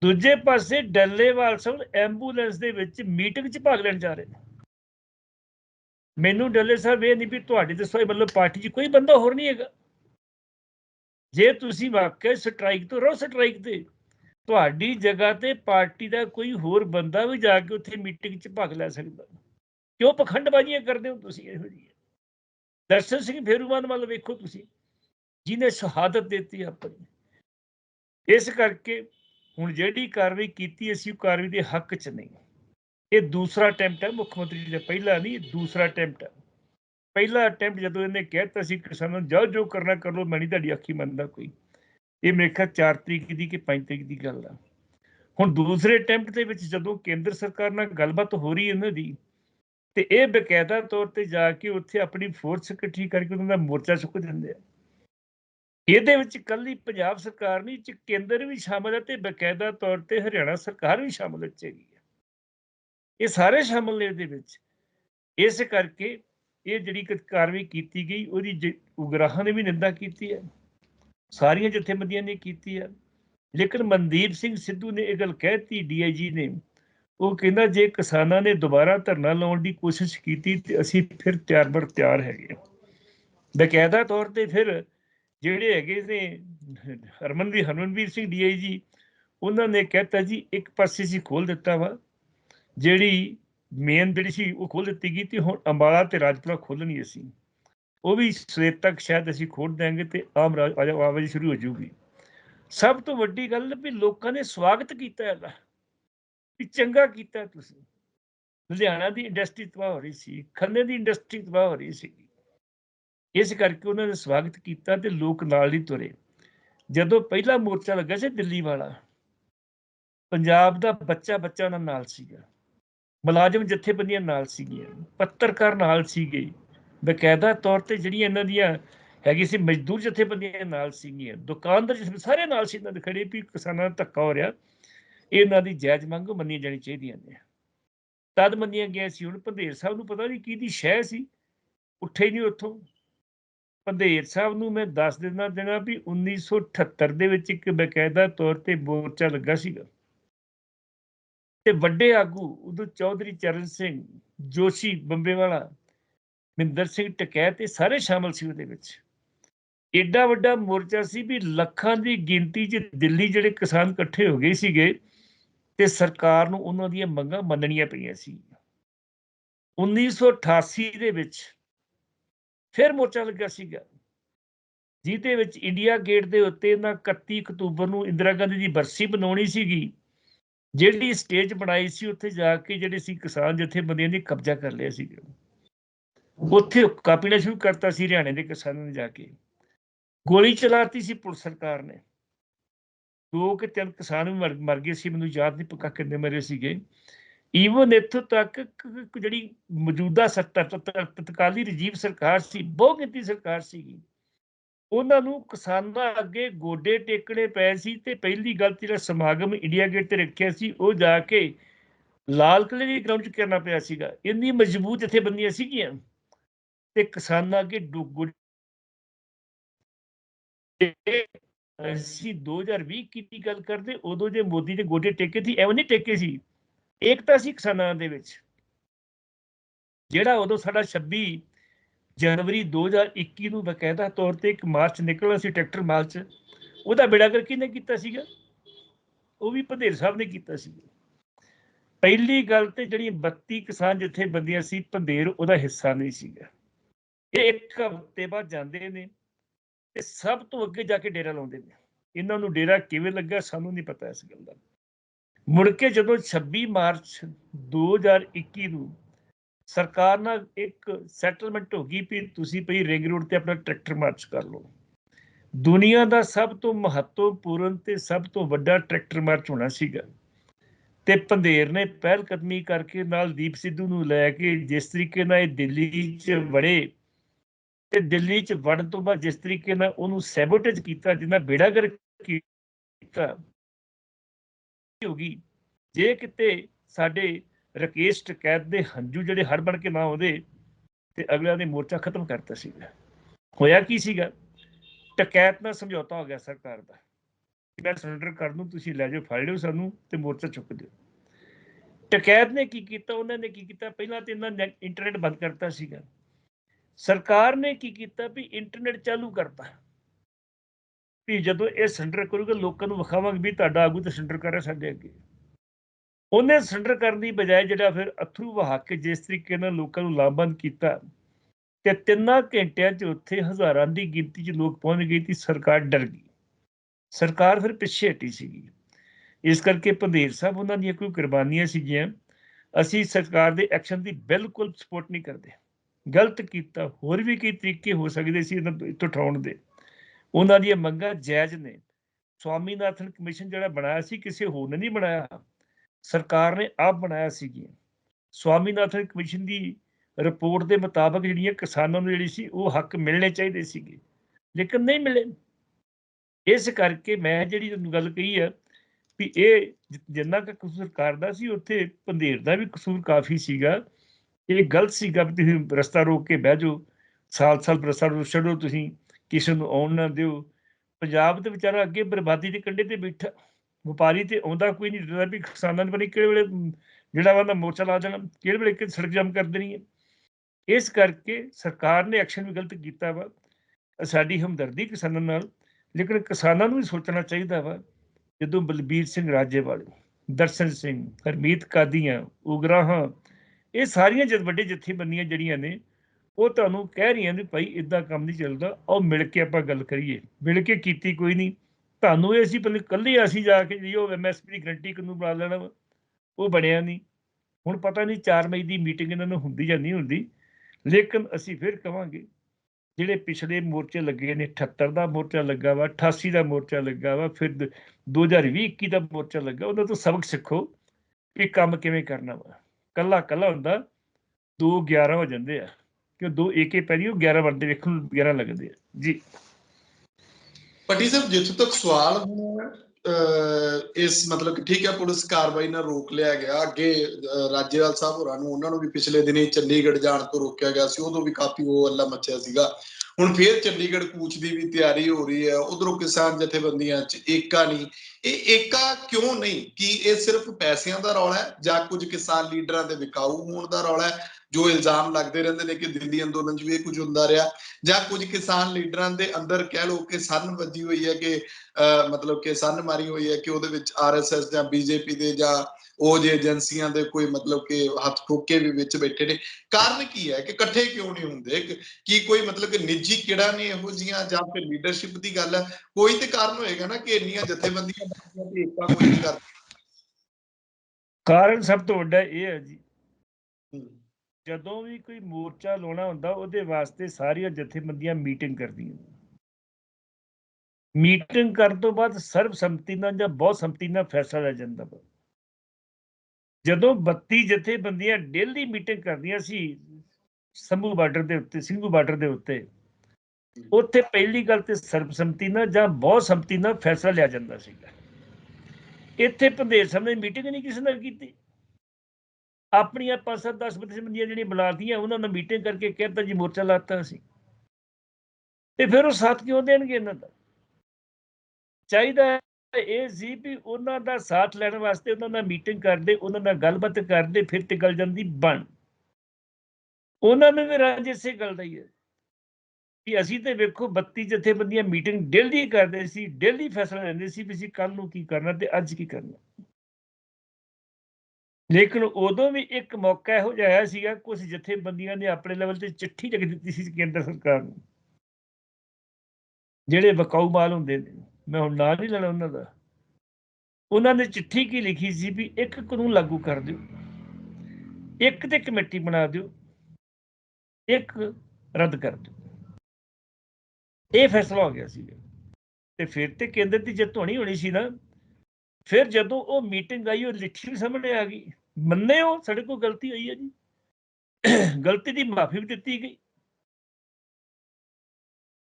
ਦੂਜੇ ਪਾਸੇ ਡੱਲੇਵਾਲ ਸਾਹਿਬ ਐਂਬੂਲੈਂਸ ਦੇ ਵਿੱਚ ਮੀਟਿੰਗ 'ਚ ਭਾਗ ਲੈਣ ਜਾ ਰਹੇ ਨੇ। ਮੈਨੂੰ ਡੱਲੇ ਸਾਹਿਬ ਇਹ ਨਹੀਂ ਵੀ ਤੁਹਾਡੀ ਦੱਸੋ ਮਤਲਬ ਪਾਰਟੀ 'ਚ ਕੋਈ ਬੰਦਾ ਹੋਰ ਨਹੀਂ ਹੈਗਾ। ਜੇ ਤੁਸੀਂ ਵਾਕਿਆ ਸਟ੍ਰਾਈਕ ਤੋਂ ਰਹੋ, ਸਟ੍ਰਾਈਕ ਤੇ। ਤੁਹਾਡੀ ਜਗ੍ਹਾ ਤੇ ਪਾਰਟੀ ਦਾ ਕੋਈ ਹੋਰ ਬੰਦਾ ਵੀ ਜਾ ਕੇ ਉੱਥੇ ਮੀਟਿੰਗ 'ਚ ਭਾਗ ਲੈ ਸਕਦਾ। ਕਿਉਂ ਪਖੰਡਬਾਜ਼ੀਆਂ ਕਰਦੇ ਹੋ ਤੁਸੀਂ ਇਹੋ ਜਿਹੀ? ਦਰਸ਼ਨ ਸਿੰਘ ਫੇਰੂਮਾਨ ਵੱਲ ਵੇਖੋ ਤੁਸੀਂ, ਜਿਹਨੇ ਸ਼ਹਾਦਤ ਦਿੱਤੀ ਆਪਣੀ। ਇਸ ਕਰਕੇ ਹੁਣ ਜਿਹੜੀ ਕਾਰਵਾਈ ਕੀਤੀ ਅਸੀਂ ਉਹ ਕਾਰਵਾਈ ਦੇ ਹੱਕ 'ਚ ਨਹੀਂ। ਇਹ ਦੂਸਰਾ ਅਟੈਂਪਟ ਹੈ, ਮੁੱਖ ਮੰਤਰੀ ਜੀ ਦਾ ਪਹਿਲਾ ਨਹੀਂ ਦੂਸਰਾ ਅਟੈਂਪਟ ਹੈ। ਪਹਿਲਾ ਅਟੈਂਪਟ ਜਦੋਂ ਇਹਨੇ ਕਹਿਤਾ ਸੀ ਕਿਸਾਨਾਂ ਨੂੰ, ਜਾਓ ਜੋ ਕਰਨਾ ਕਰ ਲਓ, ਮੈਂ ਨਹੀਂ ਤੁਹਾਡੀ ਅੱਖੀ ਮੰਨਦਾ ਕੋਈ। ਇਹ ਮੇਰੇ ਖਿਆਲ 4 ਤਰੀਕ ਦੀ ਕਿ 5 ਤਰੀਕ ਦੀ ਗੱਲ ਆ। ਹੁਣ ਦੂਸਰੇ ਅਟੈਂਪਟ ਦੇ ਵਿੱਚ ਜਦੋਂ ਕੇਂਦਰ ਸਰਕਾਰ ਨਾਲ ਗੱਲਬਾਤ ਹੋ ਰਹੀ ਹੈ ਇਹਨਾਂ ਦੀ, ਤੇ ਇਹ ਬਕਾਇਦਾ ਤੌਰ ਤੇ ਜਾ ਕੇ ਉੱਥੇ ਆਪਣੀ ਫੋਰਸ ਇਕੱਠੀ ਕਰਕੇ ਉਹਨਾਂ ਦਾ ਮੋਰਚਾ ਚੁੱਕ ਦਿੰਦੇ ਆ। ਇਹਦੇ ਵਿੱਚ ਕੱਲੀ ਪੰਜਾਬ ਸਰਕਾਰ ਨਹੀਂ ਚ ਕੇਂਦਰ ਵੀ ਸ਼ਾਮਲ ਹੈ ਤੇ ਬਕਾਇਦਾ ਤੌਰ ਤੇ ਹਰਿਆਣਾ ਸਰਕਾਰ ਵੀ ਸ਼ਾਮਲ ਵਿੱਚ ਹੈਗੀ ਹੈ ਇਹ ਸਾਰੇ ਸ਼ਾਮਲ ਨੇ ਇਹਦੇ ਵਿੱਚ। ਇਸ ਕਰਕੇ ਇਹ ਜਿਹੜੀ ਕਾਰਵਾਈ ਕੀਤੀ ਗਈ, ਉਹਦੀ ਜ- ਉਗਰਾਹਾਂ ਨੇ ਵੀ ਨਿੰਦਾ ਕੀਤੀ ਹੈ। ਸਾਰੀਆਂ ਜਥੇਬੰਦੀਆਂ ਨੇ ਕੀਤੀ ਆ। ਲੇਕਿਨ ਮਨਦੀਪ ਸਿੰਘ ਸਿੱਧੂ ਨੇ ਇਹ ਗੱਲ ਕਹਿਤੀ, ਡੀਆਈਜੀ ਨੇ। ਉਹ ਕਹਿੰਦਾ, ਜੇ ਕਿਸਾਨਾਂ ਨੇ ਦੁਬਾਰਾ ਧਰਨਾ ਲਾਉਣ ਦੀ ਕੋਸ਼ਿਸ਼ ਕੀਤੀ, ਤੇ ਅਸੀਂ ਫਿਰ ਤਿਆਰ ਬਰ ਤਿਆਰ ਹੈਗੇ ਹਾਂ। ਬਕਾਇਦਾ ਤੌਰ ਤੇ ਫਿਰ ਜਿਹੜੇ ਹੈਗੇ ਨੇ ਹਰਮਨਵੀਰ ਹਰਮਨਵੀਰ ਸਿੰਘ ਡੀਆਈਜੀ, ਉਹਨਾਂ ਨੇ ਕਹਿਤਾ ਜੀ, ਇੱਕ ਪਾਸੇ ਸੀ ਖੋਲ ਦਿੱਤਾ ਵਾ। ਜਿਹੜੀ ਮੇਨ ਜਿਹੜੀ ਸੀ, ਉਹ ਖੋਲ ਦਿੱਤੀ ਗਈ ਤੇ ਹੁਣ ਅੰਬਾਲਾ ਤੇ ਰਾਜਪੁਰਾ ਖੋਲਣੀ ਅਸੀਂ। ਉਹ ਵੀ ਸਵੇਰ ਤੱਕ ਸ਼ਾਇਦ ਅਸੀਂ ਖੋਲ ਦਿਆਂਗੇ ਤੇ ਆਮ ਰਾ- ਆਵਾਜਾਈ ਸ਼ੁਰੂ ਹੋ ਜਾਊਗੀ। ਸਭ ਤੋਂ ਵੱਡੀ ਗੱਲ ਵੀ ਲੋਕਾਂ ਨੇ ਸਵਾਗਤ ਕੀਤਾ ਇਹਦਾ ਵੀ ਚੰਗਾ ਕੀਤਾ ਤੁਸੀਂ। ਲੁਧਿਆਣਾ ਦੀ ਇੰਡਸਟਰੀ ਤਬਾਹ ਹੋ ਰਹੀ ਸੀ, ਖੰਨੇ ਦੀ ਇੰਡਸਟਰੀ ਤਬਾਹ ਹੋ ਰਹੀ ਸੀ ਇਸ ਕਰਕੇ ਉਹਨਾਂ ਨੇ ਸਵਾਗਤ ਕੀਤਾ ਤੇ ਲੋਕ ਨਾਲ ਹੀ ਤੁਰੇ। ਜਦੋਂ ਪਹਿਲਾ ਮੋਰਚਾ ਲੱਗਾ ਸੀ ਦਿੱਲੀ ਵਾਲਾ, ਪੰਜਾਬ ਦਾ ਬੱਚਾ ਬੱਚਾ ਉਹਨਾਂ ਨਾਲ ਸੀਗਾ। ਮੁਲਾਜ਼ਮ ਜਥੇਬੰਦੀਆਂ ਨਾਲ ਸੀਗੀਆਂ। ਪੱਤਰਕਾਰ ਨਾਲ ਸੀਗੇ। ਬਕਾਇਦਾ ਤੌਰ ਤੇ ਜਿਹੜੀਆਂ ਇਹਨਾਂ ਦੀਆਂ ਹੈਗੀ ਸੀ ਮਜ਼ਦੂਰ ਜਥੇਬੰਦੀਆਂ ਨਾਲ ਸੀਗੀਆਂ, ਦੁਕਾਨਦਾਰ ਜਥੇ ਸਾਰੇ ਨਾਲ ਸੀ ਇਹਨਾਂ ਦੇ ਖੜੇ ਵੀ ਕਿਸਾਨਾਂ ਦਾ ਧੱਕਾ ਹੋ ਰਿਹਾ। ਇਹਨਾਂ ਦੀ ਜਾਇਜ਼ ਮੰਗ ਮੰਨੀਆਂ ਜਾਣੀ ਚਾਹੀਦੀਆਂ ਨੇ। ਤਦ ਮੰਨੀਆਂ ਗਿਆ ਸੀ, ਹੁਣ ਪੰਧੇਰ ਸਾਹਿਬ ਨੂੰ ਪਤਾ ਨਹੀਂ ਕਿਹਦੀ ਸ਼ਹਿ ਸੀ। ਉੱਠੇ ਹੀ ਨਹੀਂ ਉੱਥੋਂ। ਪੰਧੇਰ ਸਾਹਿਬ ਨੂੰ ਮੈਂ ਦੱਸ ਦਿੰਦਾ ਦੇਣਾ ਵੀ 1978 ਦੇ ਵਿੱਚ ਇੱਕ ਬਕਾਇਦਾ ਤੌਰ ਤੇ ਮੋਰਚਾ ਲੱਗਾ ਸੀਗਾ। ਤੇ ਵੱਡੇ ਆਗੂ ਉਦੋਂ ਚੌਧਰੀ ਚਰਨ ਸਿੰਘ, ਜੋਸ਼ੀ ਬੰਬੇ ਵਾਲਾ ਮਿੰਦਰ ਸਿੰਘ ਟਕੈਤ ਇਹ ਸਾਰੇ ਸ਼ਾਮਲ ਸੀ ਉਹਦੇ ਵਿੱਚ। ਏਡਾ ਵੱਡਾ ਮੋਰਚਾ ਸੀ ਵੀ ਲੱਖਾਂ ਦੀ ਗਿਣਤੀ 'ਚ ਦਿੱਲੀ ਜਿਹੜੇ ਕਿਸਾਨ ਇਕੱਠੇ ਹੋ ਗਏ ਸੀਗੇ ਤੇ ਸਰਕਾਰ ਨੂੰ ਉਹਨਾਂ ਦੀਆਂ ਮੰਗਾਂ ਮੰਨਣੀਆਂ ਪਈਆਂ ਸੀ। 1988 ਦੇ ਵਿੱਚ ਫਿਰ ਮੋਰਚਾ ਲੱਗਾ ਸੀਗਾ। ਜਿਹਦੇ ਵਿੱਚ ਇੰਡੀਆ ਗੇਟ ਦੇ ਉੱਤੇ ਇਹਨਾਂ 31 ਅਕਤੂਬਰ ਨੂੰ ਇੰਦਰਾ ਗਾਂਧੀ ਦੀ ਬਰਸੀ ਬਣਾਉਣੀ ਸੀਗੀ, ਜਿਹੜੀ ਸਟੇਜ ਬਣਾਈ ਸੀ, ਉੱਥੇ ਜਾ ਕੇ ਜਿਹੜੇ ਸੀ ਕਿਸਾਨ ਜਥੇਬੰਦੀਆਂ ਨੇ ਕਬਜ਼ਾ ਕਰ ਲਿਆ ਸੀਗਾ। ਉੱਥੇ ਹੁੱਕਾ ਪੀਣਾ ਸ਼ੁਰੂ ਕਰਤਾ ਸੀ ਹਰਿਆਣੇ ਦੇ ਕਿਸਾਨਾਂ ਨੇ ਜਾ ਕੇ। ਗੋਲੀ ਚਲਾਤੀ ਸੀ ਪੁਲਿਸ ਸਰਕਾਰ ਨੇ। ਦੋ ਕਿ ਤਿੰਨ ਕਿਸਾਨ ਵੀ ਮਰ ਮਰ ਗਏ ਸੀ, ਮੈਨੂੰ ਯਾਦ ਨਹੀਂ ਪੱਕਾ ਕਿੰਨੇ ਮਰੇ ਸੀਗੇ। ਈਵਨ ਇੱਥੋਂ ਤੱਕ ਜਿਹੜੀ ਮੌਜੂਦਾ ਸੱਤਾ ਤਤਕਾਲੀ ਰਜੀਵ ਸਰਕਾਰ ਸੀ ਬਹੁ ਗਿਣਤੀ ਸਰਕਾਰ ਸੀਗੀ, ਉਹਨਾਂ ਨੂੰ ਕਿਸਾਨਾਂ ਅੱਗੇ ਗੋਡੇ ਟੇਕਣੇ ਪਏ ਸੀ ਤੇ ਪਹਿਲੀ ਗੱਲ ਜਿਹੜਾ ਸਮਾਗਮ ਇੰਡੀਆ ਗੇਟ ਤੇ ਰੱਖਿਆ ਸੀ, ਉਹ ਜਾ ਕੇ ਲਾਲ ਕਿਲੇ ਦੇ ਗਰਾਊਂਡ 'ਚ ਕਰਨਾ ਪਿਆ ਸੀਗਾ। ਇੰਨੀ ਮਜ਼ਬੂਤ ਜਥੇਬੰਦੀਆਂ ਸੀਗੀਆਂ। ਤੇ ਕਿਸਾਨਾਂ ਅੱਗੇ ਡੁ- ਅਸੀਂ 2020 ਕੀ ਗੱਲ ਕਰਦੇ, ਉਦੋਂ ਜੇ ਮੋਦੀ ਦੇ ਗੋਡੇ ਟੇਕੇ ਸੀ, ਐਵੇਂ ਨਹੀਂ ਟੇਕੇ ਸੀ। ਏਕਤਾ ਸੀ ਕਿਸਾਨਾਂ ਦੇ ਵਿੱਚ, ਜਿਹੜਾ ਉਦੋਂ ਸਾਡਾ 26 ਜਨਵਰੀ 2021 ਨੂੰ ਬਕਾਇਦਾ ਤੌਰ ਤੇ ਇੱਕ ਮਾਰਚ ਨਿਕਲਣਾ ਸੀ, ਟਰੈਕਟਰ ਮਾਰਚ ਉਹਦਾ ਬੇੜਾਗਰ ਕਿਹਨੇ ਕੀਤਾ ਸੀਗਾ? ਉਹ ਵੀ ਪੰਧੇਰ ਸਾਹਿਬ ਨੇ ਕੀਤਾ ਸੀ। ਪਹਿਲੀ ਗੱਲ ਤੇ ਜਿਹੜੀ 32 ਕਿਸਾਨ ਜਥੇਬੰਦੀਆਂ ਸੀ ਪੰਧੇਰ ਉਹਦਾ ਹਿੱਸਾ ਨਹੀਂ ਸੀਗਾ। ਇਹ ਇੱਕ ਹਫ਼ਤੇ ਬਾਅਦ ਜਾਂਦੇ ਨੇ ਤੇ ਸਭ ਤੋਂ ਅੱਗੇ ਜਾ ਕੇ ਡੇਰਾ ਲਾਉਂਦੇ ਨੇ। ਇਹਨਾਂ ਨੂੰ ਡੇਰਾ ਕਿਵੇਂ ਲੱਗਾ ਸਾਨੂੰ ਨਹੀਂ ਪਤਾ ਇਸ ਗੱਲ ਦਾ। ਮੁੜ ਕੇ ਜਦੋਂ 26 ਮਾਰਚ 2021 ਨੂੰ ਸਰਕਾਰ ਨਾਲ ਇੱਕ ਸੈਟਲਮੈਂਟ ਹੋ ਗਈ ਵੀ ਤੁਸੀਂ ਭਈ ਰਿੰਗ ਰੋਡ ਤੇ ਆਪਣਾ ਟਰੈਕਟਰ ਮਾਰਚ ਕਰ ਲਓ। ਦੁਨੀਆ ਦਾ ਸਭ ਤੋਂ ਮਹੱਤਵਪੂਰਨ ਤੇ ਸਭ ਤੋਂ ਵੱਡਾ ਟਰੈਕਟਰ ਮਾਰਚ ਹੋਣਾ ਸੀਗਾ। ਤੇ ਪੰਧੇਰ ਨੇ ਪਹਿਲ ਕਦਮੀ ਕਰਕੇ ਨਾਲ ਦੀਪ ਸਿੱਧੂ ਨੂੰ ਲੈ ਕੇ ਜਿਸ ਤਰੀਕੇ ਨਾਲ ਇਹ ਦਿੱਲੀ 'ਚ ਵੜੇ ਤੇ ਦਿੱਲੀ 'ਚ ਵੜਨ ਤੋਂ ਬਾਅਦ ਜਿਸ ਤਰੀਕੇ ਨਾਲ ਉਹਨੂੰ ਸੈਬੋਟੇਜ ਕੀਤਾ, ਜਿੰਨਾ ਬੇੜਾਗਰ ਕੀਤਾ ਹੋ ਜੇ ਕਿਤੇ ਸਾਡੇ ਰਕੇਸ਼ ਟਕੈਤ ਦੇ ਹੰਝੂ ਜਿਹੜੇ ਹੜ ਬਣ ਕੇ ਨਾ ਆਉਂਦੇ, ਤੇ ਅਗਲਿਆਂ ਨੇ ਮੋਰਚਾ ਖਤਮ ਕਰਤਾ ਸੀਗਾ। ਹੋਇਆ ਕੀ ਸੀਗਾ? ਟਕੈਤ ਨਾਲ ਸਮਝੌਤਾ ਹੋ ਗਿਆ ਸਰਕਾਰ ਦਾ ਮੈਂ ਸਰੈਂਡਰ ਕਰ ਦੂੰ, ਤੁਸੀਂ ਲੈ ਜਾਓ, ਫੜ ਲਿਓ ਸਾਨੂੰ ਤੇ ਮੋਰਚਾ ਚੁੱਕ ਦਿਓ। ਟਕੈਤ ਨੇ ਕੀ ਕੀਤਾ? ਉਹਨਾਂ ਨੇ ਕੀ ਕੀਤਾ? ਪਹਿਲਾਂ ਤੇ ਇਹਨਾਂ ਨੇ ਇੰਟਰਨੈਟ ਬੰਦ ਕਰਤਾ ਸੀਗਾ। ਸਰਕਾਰ ਨੇ ਕੀ ਕੀਤਾ ਵੀ ਇੰਟਰਨੈਟ ਚਾਲੂ ਕਰਤਾ। ਵੀ ਜਦੋਂ ਇਹ ਸੈਂਟਰ ਕਰੂਗਾ, ਲੋਕਾਂ ਨੂੰ ਵਿਖਾਵਾਂਗੇ ਵੀ ਤੁਹਾਡਾ ਆਗੂ ਤਾਂ ਸੈਂਟਰ ਕਰ ਰਿਹਾ ਸਾਡੇ ਅੱਗੇ। ਉਹਨੇ ਸੈਂਟਰ ਕਰਨ ਦੀ ਬਜਾਏ ਜਿਹੜਾ ਫਿਰ ਅਥਰੂ ਵਹਾ ਕੇ ਜਿਸ ਤਰੀਕੇ ਨਾਲ ਲੋਕਾਂ ਨੂੰ ਲਾਭਬੰਦ ਕੀਤਾ ਤੇ ਤਿੰਨਾਂ ਘੰਟਿਆਂ 'ਚ ਉੱਥੇ ਹਜ਼ਾਰਾਂ ਦੀ ਗਿਣਤੀ 'ਚ ਲੋਕ ਪਹੁੰਚ ਗਏ ਤੇ ਸਰਕਾਰ ਡਰ ਗਈ। ਸਰਕਾਰ ਫਿਰ ਪਿੱਛੇ ਹਟੀ ਸੀਗੀ। ਇਸ ਕਰਕੇ ਪੰਧੇਰ ਸਾਹਿਬ ਉਹਨਾਂ ਦੀਆਂ ਕੋਈ ਕੁਰਬਾਨੀਆਂ ਸੀਗੀਆਂ। ਅਸੀਂ ਸਰਕਾਰ ਦੇ ਐਕਸ਼ਨ ਦੀ ਬਿਲਕੁਲ ਸਪੋਰਟ ਨਹੀਂ ਕਰਦੇ। ਗਲਤ ਕੀਤਾ, ਹੋਰ ਵੀ ਕਈ ਤਰੀਕੇ ਹੋ ਸਕਦੇ ਸੀ ਇਹਨਾਂ ਤੋਂ ਇੱਥੋਂ ਦੇ। ਉਹਨਾਂ ਦੀਆਂ ਮੰਗਾਂ ਜਾਇਜ਼ ਨੇ। ਸਵਾਮੀਨਾਥਨ ਕਮਿਸ਼ਨ ਜਿਹੜਾ ਬਣਾਇਆ ਸੀ, ਕਿਸੇ ਹੋਰ ਨੇ ਨਹੀਂ ਬਣਾਇਆ। ਸਰਕਾਰ ਨੇ ਆਪ ਬਣਾਇਆ ਸੀ ਸਵਾਮੀਨਾਥਨ ਕਮਿਸ਼ਨ ਦੀ ਰਿਪੋਰਟ ਦੇ ਮੁਤਾਬਕ ਜਿਹੜੀਆਂ ਕਿਸਾਨਾਂ ਨੂੰ ਜਿਹੜੀ ਸੀ, ਉਹ ਹੱਕ ਮਿਲਣੇ ਚਾਹੀਦੇ ਸੀਗੇ। ਲੇਕਿਨ ਨਹੀਂ ਮਿਲੇ। ਇਸ ਕਰਕੇ ਮੈਂ ਜਿਹੜੀ ਤੁਹਾਨੂੰ ਗੱਲ ਕਹੀ ਹੈ ਵੀ ਇਹ ਜਿੰਨਾ ਕੁ ਕਸੂਰ ਕਰਦਾ ਸੀ, ਉੱਥੇ ਪੰਧੇਰ ਦਾ ਵੀ ਕਸੂਰ ਕਾਫੀ ਸੀਗਾ। ਇਹ ਗਲਤ ਸੀਗਾ ਵੀ ਤੁਸੀਂ ਰਸਤਾ ਰੋਕ ਕੇ ਬਹਿ ਜਾਓ ਸਾਲ ਸਾਲ ਰਸਤਾ ਰੋਕ ਛੱਡੋ ਤੁਸੀਂ, ਕਿਸੇ ਨੂੰ ਆਉਣ ਨਾ ਦਿਓ। ਪੰਜਾਬ ਦੇ ਵਿਚਾਰਾ ਅੱਗੇ ਬਰਬਾਦੀ ਦੇ ਕੰਢੇ ਤੇ ਬੈਠਾ, ਵਪਾਰੀ ਤੇ ਆਉਂਦਾ ਕੋਈ ਨਹੀਂ ਡਰਦਾ ਵੀ ਕਿਸਾਨਾਂ ਨੂੰ ਪਤਾ ਨੀ ਕਿਹੜੇ ਵੇਲੇ ਜਿਹੜਾ ਵਾ ਨਾ ਮੋਰਚਾ ਲਾ ਦੇਣਾ ਕਿਹੜੇ ਵੇਲੇ ਕਿ ਸੜਕ ਜਾਮ ਕਰ ਦੇਣੀ ਹੈ। ਇਸ ਕਰਕੇ ਸਰਕਾਰ ਨੇ ਐਕਸ਼ਨ ਵੀ ਗਲਤ ਕੀਤਾ ਵਾ, ਸਾਡੀ ਹਮਦਰਦੀ ਕਿਸਾਨਾਂ ਨਾਲ, ਲੇਕਿਨ ਕਿਸਾਨਾਂ ਨੂੰ ਵੀ ਸੋਚਣਾ ਚਾਹੀਦਾ ਵਾ, ਜਦੋਂ ਬਲਬੀਰ ਸਿੰਘ ਰਾਜੇਵਾਲ, ਦਰਸ਼ਨ ਸਿੰਘ, ਹਰਮੀਤ ਕਾਦੀਆਂ, ਉਗਰਾਹਾਂ ਇਹ ਸਾਰੀਆਂ ਜਦ ਵੱਡੇ ਜਥੇਬੰਦੀਆਂ ਜਿਹੜੀਆਂ ਨੇ, ਉਹ ਤੁਹਾਨੂੰ ਕਹਿ ਰਹੀਆਂ ਨੇ, ਭਾਈ ਇਦਾਂ ਕੰਮ ਨਹੀਂ ਚੱਲਦਾ। ਆਓ ਮਿਲ ਕੇ ਆਪਾਂ ਗੱਲ ਕਰੀਏ। ਮਿਲ ਕੇ ਕੀਤੀ ਕੋਈ ਨਹੀਂ। ਤੁਹਾਨੂੰ ਇਹ ਅਸੀਂ ਪਹਿਲੇ ਕੱਲੇ ਅਸੀਂ ਜਾ ਕੇ ਜੀ ਉਹ ਐਮਐਸਪੀ ਦੀ ਗਰੰਟੀ ਕਾਨੂੰਨ ਬਣਾ ਲੈਣਾ ਵਾ, ਉਹ ਬਣਿਆ ਨਹੀਂ। ਹੁਣ ਪਤਾ ਨਹੀਂ 4 ਮਈ ਦੀ ਮੀਟਿੰਗ ਇਹਨਾਂ ਨੂੰ ਹੁੰਦੀ ਜਾਂ ਨਹੀਂ ਹੁੰਦੀ। ਲੇਕਿਨ ਅਸੀਂ ਫਿਰ ਕਵਾਂਗੇ, ਜਿਹੜੇ ਪਿਛਲੇ ਮੋਰਚੇ ਲੱਗੇ ਨੇ 78 ਦਾ ਮੋਰਚਾ ਲੱਗਾ ਵਾ 88 ਦਾ ਮੋਰਚਾ ਲੱਗਾ ਵਾ, ਫਿਰ 2020 21 ਦਾ ਮੋਰਚਾ ਲੱਗਾ, ਉਹਨਾਂ ਤੋਂ ਸਬਕ ਸਿੱਖੋ ਕਿ ਕੰਮ ਕਿਵੇਂ ਕਰਨਾ ਵਾ। ਕੱਲਾ ਕੱਲਾ ਹੁੰਦਾ 2 11 ਹੋ ਜਾਂਦੇ ਆ। ਕਿ ਦੋ ਏਕੇ ਪੈਰੀ ਉਹ 11 ਬਣਦੇ ਵੇਖਣ ਨੂੰ 11 ਲੱਗਦੇ ਆ। ਜੀ। ਪੱਟੀ ਸਾਹਿਬ ਜਿੱਥੋਂ ਤੱਕ ਸਵਾਲ ਅਹ, ਇਸ ਮਤਲਬ ਕਿ ਠੀਕ ਹੈ ਪੁਲਿਸ ਕਾਰਵਾਈ ਨਾਲ ਰੋਕ ਲਿਆ ਗਿਆ। ਅੱਗੇ ਅਹ, ਰਾਜੇਵਾਲ ਸਾਹਿਬ ਹੋਰਾਂ ਨੂੰ ਉਹਨਾਂ ਨੂੰ ਵੀ ਪਿਛਲੇ ਦਿਨੀ ਚੰਡੀਗੜ੍ਹ ਜਾਣ ਤੋਂ ਰੋਕਿਆ ਗਿਆ ਸੀ। ਉਦੋਂ ਵੀ ਕਾਫੀ ਉਹ ਅੱਲਾ ਮੱਚਿਆ ਸੀਗਾ। ਹੁਣ ਫੇਰ ਚੰਡੀਗੜ੍ਹ ਕੂਚ ਦੀ ਵੀ ਤਿਆਰੀ ਹੋ ਰਹੀ ਹੈ, ਉਧਰੋਂ ਕਿਸਾਨ ਜਥੇਬੰਦੀਆਂ 'ਚ ਏਕਾ ਨਹੀਂ। ਇਹ ਏਕਾ ਕਿਉਂ ਨਹੀਂ? ਕੀ ਇਹ ਸਿਰਫ ਪੈਸਿਆਂ ਦਾ ਰੌਲਾ ਹੈ ਜਾਂ ਕੁਝ ਕਿਸਾਨ ਲੀਡਰਾਂ ਦੇ ਵਿਕਾਊ ਹੋਣ ਦਾ ਰੌਲਾ ਹੈ, ਜੋ ਇਲਜ਼ਾਮ ਲੱਗਦੇ ਰਹਿੰਦੇ ਨੇ ਕਿ ਦਿੱਲੀ ਅੰਦੋਲਨ 'ਚ ਵੀ ਇਹ ਕੁਝ ਹੁੰਦਾ ਰਿਹਾ? ਜਾਂ ਕੁਝ ਕਿਸਾਨ ਲੀਡਰਾਂ ਦੇ ਅੰਦਰ ਕਹਿ ਲਓ ਕਿ ਸੰਨ ਵੱਜੀ ਹੋਈ ਹੈ ਕਿ, ਅਹ ਮਤਲਬ ਕਿ ਸੰਨ ਮਾਰੀ ਹੋਈ ਹੈ ਕਿ ਉਹਦੇ ਵਿੱਚ ਆਰਐਸਐਸ ਜਾਂ ਬੀਜੇਪੀ ਦੇ ਜਾਂ ਉਹ ਜੇ ਏਜੰਸੀਆਂ ਦੇ ਕੋਈ ਮਤਲਬ ਕਿ ਹੱਥ ਫੁੱਕੇ ਵੀ ਵਿੱਚ ਬੈਠੇ ਨੇ ਕਾਰਨ ਕੀ ਹੈ ਕਿ ਇਕੱਠੇ ਕਿਉਂ ਨਹੀਂ ਹੁੰਦੇ? ਕਿ- ਕੋਈ ਮਤਲਬ ਕਿ ਨਿੱਜੀ ਕਿਹੜਾ ਨੇ ਇਹੋ ਜੀਆਂ ਜਾਂ ਫਿਰ ਲੀਡਰਸ਼ਿਪ ਦੀ ਗੱਲ ਹੈ? ਕੋਈ ਤੇ ਕਾਰਨ ਹੋਏਗਾ ਨਾ ਕਿ ਇੰਨੀਆਂ ਜਥੇਬੰਦੀਆਂ ਬਣਦੀਆਂ ਤੇ ਏਕਾ ਕੋਈ ਨਹੀਂ ਕਰਦਾ ਕਾਰਨ ਸਭ ਤੋਂ ਵੱਡਾ ਇਹ ਹੈ ਜੀ ਜਦੋਂ ਵੀ ਕੋਈ ਮੋਰਚਾ ਲਾਉਣਾ ਹੁੰਦਾ ਉਹਦੇ ਵਾਸਤੇ ਸਾਰੀਆਂ ਜਥੇਬੰਦੀਆਂ ਮੀਟਿੰਗ ਕਰਦੀਆਂ ਮੀਟਿੰਗ ਕਰਨ ਤੋਂ ਬਾਅਦ ਸਰਬਸੰਮਤੀ ਨਾਲ ਜਾਂ ਬਹੁਤ ਸੰਮਤੀ ਨਾਲ ਫੈਸਲਾ ਲੈ ਜਾਂਦਾ ਵਾ ਜਦੋਂ 32 ਜਥੇਬੰਦੀਆਂ ਡੇਲੀ ਮੀਟਿੰਗ ਕਰਦੀਆਂ ਸੀ ਸੰਭੂ ਬਾਰਡਰ ਦੇ ਉੱਤੇ, ਸਿੰਘੂ ਬਾਰਡਰ ਦੇ ਉੱਤੇ, ਉੱਥੇ ਪਹਿਲੀ ਗੱਲ ਤੇ ਸਰਬਸੰਮਤੀ ਨਾਲ ਜਾਂ ਬਹੁਤ ਸੰਮਤੀ ਨਾਲ ਫੈਸਲਾ ਲਿਆ ਜਾਂਦਾ ਸੀਗਾ। ਇੱਥੇ ਪੰਦੇਰ ਸਾਹਿਬ ਨੇ ਮੀਟਿੰਗ ਨਹੀਂ ਕਿਸੇ ਨਾਲ ਕੀਤੀ। ਆਪਣੀਆਂ ਪੰਜ ਸੱਤ 10 ਜਥੇਬੰਦੀਆਂ ਜਿਹੜੀਆਂ ਬੁਲਾਤੀਆਂ ਉਹਨਾਂ ਨਾਲ ਮੀਟਿੰਗ ਕਰਕੇ ਕਹਿੰਦਾ ਜੀ ਮੋਰਚਾ ਲਾਤਾ ਸੀ ਤੇ ਫਿਰ ਉਹ ਸਾਥ ਕਿਉਂ ਦੇਣਗੇ ਇਹਨਾਂ ਦਾ? ਚਾਹੀਦਾ ਹੈ ਇਹ ਸੀ ਵੀ ਉਹਨਾਂ ਦਾ ਸਾਥ ਲੈਣ ਵਾਸਤੇ ਉਹਨਾਂ ਨਾਲ ਮੀਟਿੰਗ ਕਰਦੇ, ਉਹਨਾਂ ਨਾਲ ਗੱਲਬਾਤ ਕਰਦੇ, ਫਿਰ ਤੇ ਗੱਲ ਜਾਂਦੀ ਬਣ। ਉਹਨਾਂ ਨੂੰ ਵੀ ਰਾਜ ਇਸੇ ਗੱਲ ਦਾ ਹੀ ਹੈ ਕਿ ਅਸੀਂ ਤੇ ਵੇਖੋ 32 ਜਥੇਬੰਦੀਆਂ ਮੀਟਿੰਗ ਡੇਲੀ ਕਰਦੇ ਸੀ, ਡੇਲੀ ਫੈਸਲਾ ਲੈਂਦੇ ਸੀ ਵੀ ਅਸੀਂ ਕੱਲ ਨੂੰ ਕੀ ਕਰਨਾ ਤੇ ਅੱਜ ਕੀ ਕਰਨਾ। ਲੇਕਿਨ ਉਦੋਂ ਵੀ ਇੱਕ ਮੌਕਾ ਇਹੋ ਜਿਹਾ ਆਇਆ ਸੀਗਾ ਕੁਝ ਜਥੇਬੰਦੀਆਂ ਨੇ ਆਪਣੇ ਲੈਵਲ ਤੇ ਚਿੱਠੀ ਲਿਖ ਦਿੱਤੀ ਸੀ ਕੇਂਦਰ ਸਰਕਾਰ ਨੂੰ, ਜਿਹੜੇ ਬਕਾਊ ਮਾਲ ਹੁੰਦੇ ਨੇ। ਮੈਂ ਹੁਣ ਨਾਂ ਨਹੀਂ ਲੈਣਾ ਉਹਨਾਂ ਦਾ। ਉਹਨਾਂ ਨੇ ਚਿੱਠੀ ਕੀ ਲਿਖੀ ਸੀ ਵੀ ਇੱਕ ਕਾਨੂੰਨ ਲਾਗੂ ਕਰ ਦਿਓ, ਇੱਕ ਤੇ ਕਮੇਟੀ ਬਣਾ ਦਿਓ, ਇੱਕ ਰੱਦ ਕਰ ਦਿਓ। ਇਹ ਫੈਸਲਾ ਹੋ ਗਿਆ ਸੀ ਤੇ ਫਿਰ ਤੇ ਕੇਂਦਰ ਦੀ ਜਿੱਤ ਹੋਣੀ ਹੋਣੀ ਸੀ ਨਾ। ਫਿਰ ਜਦੋਂ ਉਹ ਮੀਟਿੰਗ ਆਈ, ਉਹ ਲਿਖੀ ਵੀ ਸਾਹਮਣੇ ਆ ਗਈ। ਮੰਨੇ ਹੋ ਸਾਡੇ ਕੋਲ ਗਲਤੀ ਹੋਈ ਹੈ ਜੀ। ਗਲਤੀ ਦੀ ਮਾਫੀ ਵੀ ਦਿੱਤੀ ਗਈ।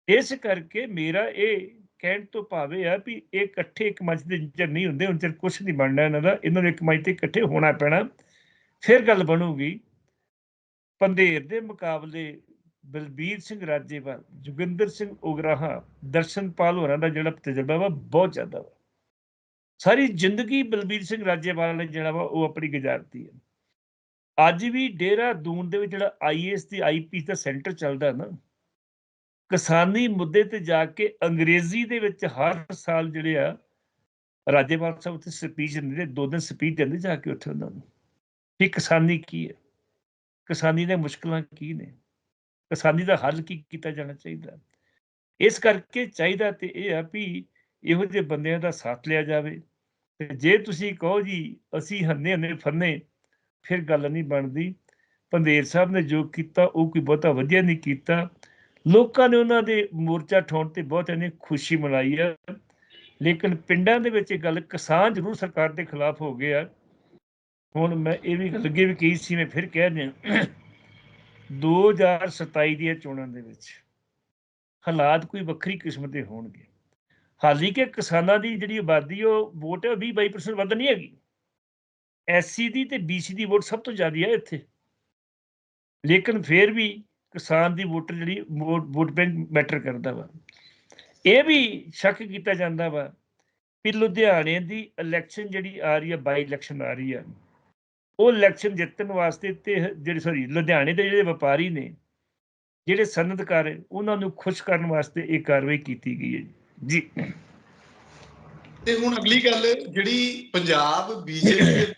ਇਸ ਕਰਕੇ ਮੇਰਾ ਇਹ ਕਹਿਣ ਤੋਂ ਭਾਵੇਂ ਆ ਵੀ ਇਹ ਇਕੱਠੇ ਇੱਕ ਮੰਚ ਦੇ ਇੰਚਰ ਨਹੀਂ ਹੁੰਦੇ, ਹੁਣ ਚਿਰ ਕੁਝ ਨਹੀਂ ਬਣਨਾ ਇਹਨਾਂ ਦਾ, ਇਹਨਾਂ ਨੂੰ ਇੱਕ ਮੰਚ ਤੇ ਇਕੱਠੇ ਹੋਣਾ ਪੈਣਾ। ਫਿਰ ਗੱਲ ਬਣੂਗੀ ਪੰਧੇਰ ਦੇ ਮੁਕਾਬਲੇ ਬਲਬੀਰ ਸਿੰਘ ਰਾਜੇਵਾਲ, ਜੋਗਿੰਦਰ ਸਿੰਘ ਉਗਰਾਹਾ, ਦਰਸ਼ਨਪਾਲ ਹੋਰਾਂ ਦਾ ਜਿਹੜਾ ਤਜਰਬਾ ਵਾ, ਬਹੁਤ ਜ਼ਿਆਦਾ ਵਾ। ਸਾਰੀ ਜ਼ਿੰਦਗੀ ਬਲਬੀਰ ਸਿੰਘ ਰਾਜੇਵਾਲ ਨੇ ਜਿਹੜਾ ਵਾ, ਉਹ ਆਪਣੀ ਗੁਜ਼ਾਰਤੀ ਹੈ ਅੱਜ ਵੀ ਡੇਰਾ ਦੂਨ ਦੇ ਵਿੱਚ ਜਿਹੜਾ ਆਈਐਸ ਤੇ ਆਈਪੀ ਦਾ ਸੈਂਟਰ ਚੱਲਦਾ ਨਾ ਕਿਸਾਨੀ ਮੁੱਦੇ ਤੇ ਜਾ ਕੇ ਅੰਗਰੇਜ਼ੀ ਦੇ ਵਿੱਚ ਹਰ ਸਾਲ ਜਿਹੜੇ ਆ ਰਾਜੇਵਾਲ ਸਾਹਿਬ ਉੱਥੇ ਸਪੀਚ ਦਿੰਦੇ ਦੋ ਦਿਨ ਸਪੀਚ ਦਿੰਦੇ ਜਾ ਕੇ ਉੱਥੇ ਉਹਨਾਂ ਨੂੰ। ਕਿ ਕਿਸਾਨੀ ਕੀ ਹੈ? ਕਿਸਾਨੀ ਦੀਆਂ ਮੁਸ਼ਕਲਾਂ ਕੀ ਨੇ? ਕਿਸਾਨੀ ਦਾ ਹੱਲ ਕੀ ਕੀਤਾ ਜਾਣਾ ਚਾਹੀਦਾ? ਇਸ ਕਰਕੇ ਚਾਹੀਦਾ ਤੇ ਇਹ ਆ ਵੀ ਇਹੋ ਜਿਹੇ ਬੰਦਿਆਂ ਦਾ ਸਾਥ ਲਿਆ ਜਾਵੇ। ਤੇ ਜੇ ਤੁਸੀਂ ਕਹੋ ਜੀ, ਅਸੀਂ ਹੰਨੇ ਹੰਨੇ ਫੰਨੇ, ਫਿਰ ਗੱਲ ਨਹੀਂ ਬਣਦੀ। ਪੰਦੇਰ ਸਾਹਿਬ ਨੇ ਜੋ ਕੀਤਾ, ਉਹ ਕੋਈ ਬਹੁਤਾ ਵਧੀਆ ਨਹੀਂ ਕੀਤਾ। ਲੋਕਾਂ ਨੇ ਉਹਨਾਂ ਦੇ ਮੋਰਚਾ ਠਾਉਣ ਤੇ ਬਹੁਤ ਇਹਨੇ ਖੁਸ਼ੀ ਮਨਾਈ ਆ। ਲੇਕਿਨ ਪਿੰਡਾਂ ਦੇ ਵਿੱਚ ਇਹ ਗੱਲ ਕਿਸਾਨ ਜ਼ਰੂਰ ਸਰਕਾਰ ਦੇ ਖਿਲਾਫ ਹੋ ਗਏ ਆ। ਹੁਣ ਮੈਂ ਇਹ ਵੀ ਗੱਲ ਅੱਗੇ ਵੀ ਕਹੀ ਸੀ, ਮੈਂ ਫਿਰ ਕਹਿ ਦਿਆਂ। 2027 ਦੀਆਂ ਚੋਣਾਂ ਦੇ ਵਿੱਚ ਹਾਲਾਤ ਕੋਈ ਵੱਖਰੀ ਕਿਸਮ ਦੇ ਹੋਣਗੇ। ਹਾਲੀ ਕਿ ਕਿਸਾਨਾਂ ਦੀ ਜਿਹੜੀ ਆਬਾਦੀ ਉਹ ਵੋਟ ਹੈ 20 22% ਵੱਧ ਨਹੀਂ ਹੈਗੀ। ਐਸਸੀ ਦੀ ਤੇ ਬੀਸੀ ਦੀ ਵੋਟ ਸਭ ਤੋਂ ਜ਼ਿਆਦਾ ਹੈ ਇੱਥੇ। ਲੇਕਿਨ ਫਿਰ ਵੀ ਕਿਸਾਨ ਦੀ ਵੋਟਰ ਜਿਹੜੀ ਵੋਟ ਬੈਂਕ ਮੈਟਰ ਕਰਦਾ ਵਾ। ਇਹ ਵੀ ਸ਼ੱਕ ਕੀਤਾ ਜਾਂਦਾ ਵਾ ਕਿ ਲੁਧਿਆਣੇ ਦੀ ਇਲੈਕਸ਼ਨ ਜਿਹੜੀ ਆ ਰਹੀ ਆ ਬਾਈ ਇਲੈਕਸ਼ਨ ਆ ਰਹੀ ਆ, ਉਹ ਇਲੈਕਸ਼ਨ ਜਿੱਤਣ ਵਾਸਤੇ ਤੇ ਜਿਹੜੇ ਸੌਰੀ ਲੁਧਿਆਣੇ ਦੇ ਜਿਹੜੇ ਵਪਾਰੀ ਨੇ, ਜਿਹੜੇ ਸਨਅਤਕਾਰ ਉਹਨਾਂ ਨੂੰ ਖੁਸ਼ ਕਰਨ ਵਾਸਤੇ ਇਹ ਕਾਰਵਾਈ ਕੀਤੀ ਗਈ ਹੈ। ਜੀ। ਤੇ ਹੁਣ ਅਗਲੀ ਗੱਲ ਜਿਹੜੀ ਪੰਜਾਬ, ਬੀਜੇਪੀ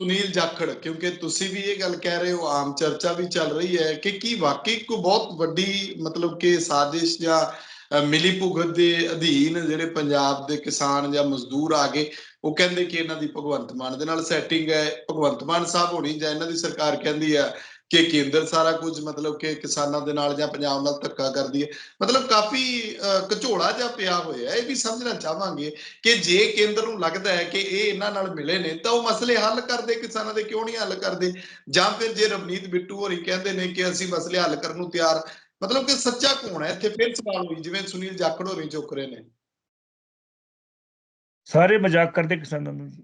ਸੁਨੀਲ ਜਾਖੜ, ਕਿਉਂਕਿ ਤੁਸੀਂ ਵੀ ਇਹ ਗੱਲ ਕਹਿ ਰਹੇ ਹੋ, ਆਮ ਚਰਚਾ ਵੀ ਚੱਲ ਰਹੀ ਹੈ ਕਿ ਕੀ ਵਾਕਈ ਕੋਈ ਬਹੁਤ ਵੱਡੀ ਮਤਲਬ ਕਿ ਸਾਜ਼ਿਸ਼ ਜਾਂ ਮਿਲੀ ਭੁਗਤ ਦੇ ਅਧੀਨ ਜਿਹੜੇ ਪੰਜਾਬ ਦੇ ਕਿਸਾਨ ਜਾਂ ਮਜ਼ਦੂਰ ਆ ਗਏ, ਉਹ ਕਹਿੰਦੇ ਕਿ ਇਹਨਾਂ ਦੀ ਭਗਵੰਤ ਮਾਨ ਦੇ ਨਾਲ ਸੈਟਿੰਗ ਹੈ। ਭਗਵੰਤ ਮਾਨ ਸਾਹਿਬ ਹੋਣੀ ਜਾਂ ਇਹਨਾਂ ਦੀ ਸਰਕਾਰ ਕਹਿੰਦੀ ਹੈ ਕਿ ਕੇਂਦਰ ਸਾਰਾ ਕੁਝ ਮਤਲਬ ਕਿ ਕਿਸਾਨਾਂ ਦੇ ਨਾਲ ਜਾਂ ਪੰਜਾਬ ਨਾਲ ਧੱਕਾ ਕਰਦੀ ਹੈ। ਮਤਲਬ ਕਾਫੀ ਅ, ਜਿਹਾ ਪਿਆ ਹੋਇਆ ਹੈ। ਇਹ ਵੀ ਸਮਝਣਾ ਚਾਹਾਂਗੇ ਕਿ ਜੇ ਕੇਂਦਰ ਨੂੰ ਲੱਗਦਾ ਹੈ ਕਿ ਇਹ ਇਹਨਾਂ ਨਾਲ ਮਿਲੇ ਨੇ ਤਾਂ ਉਹ ਮਸਲੇ ਹੱਲ ਕਰਦੇ ਕਿਸਾਨਾਂ ਦੇ ਕਿਉਂ ਨਹੀਂ ਹੱਲ ਕਰਦੇ? ਜਾਂ ਫਿਰ ਜੇ ਰਵਨੀਤ ਬਿੱਟੂ ਹੋਰੀ ਕਹਿੰਦੇ ਨੇ ਕਿ ਅਸੀਂ ਮਸਲੇ ਹੱਲ ਕਰਨ ਨੂੰ ਤਿਆਰ ਮਤਲਬ ਕਿ ਸੱਚਾ ਕੌਣ ਹੈ? ਇੱਥੇ ਫਿਰ ਸਵਾਲ ਹੋਈ ਜਿਵੇਂ ਸੁਨੀਲ ਜਾਖੜ ਹੋਰੀ ਚੁੱਕ ਰਹੇ ਨੇ। ਸਾਰੇ ਮਜ਼ਾਕ ਕਰਦੇ ਕਿਸਾਨਾਂ ਨੂੰ ਜੀ।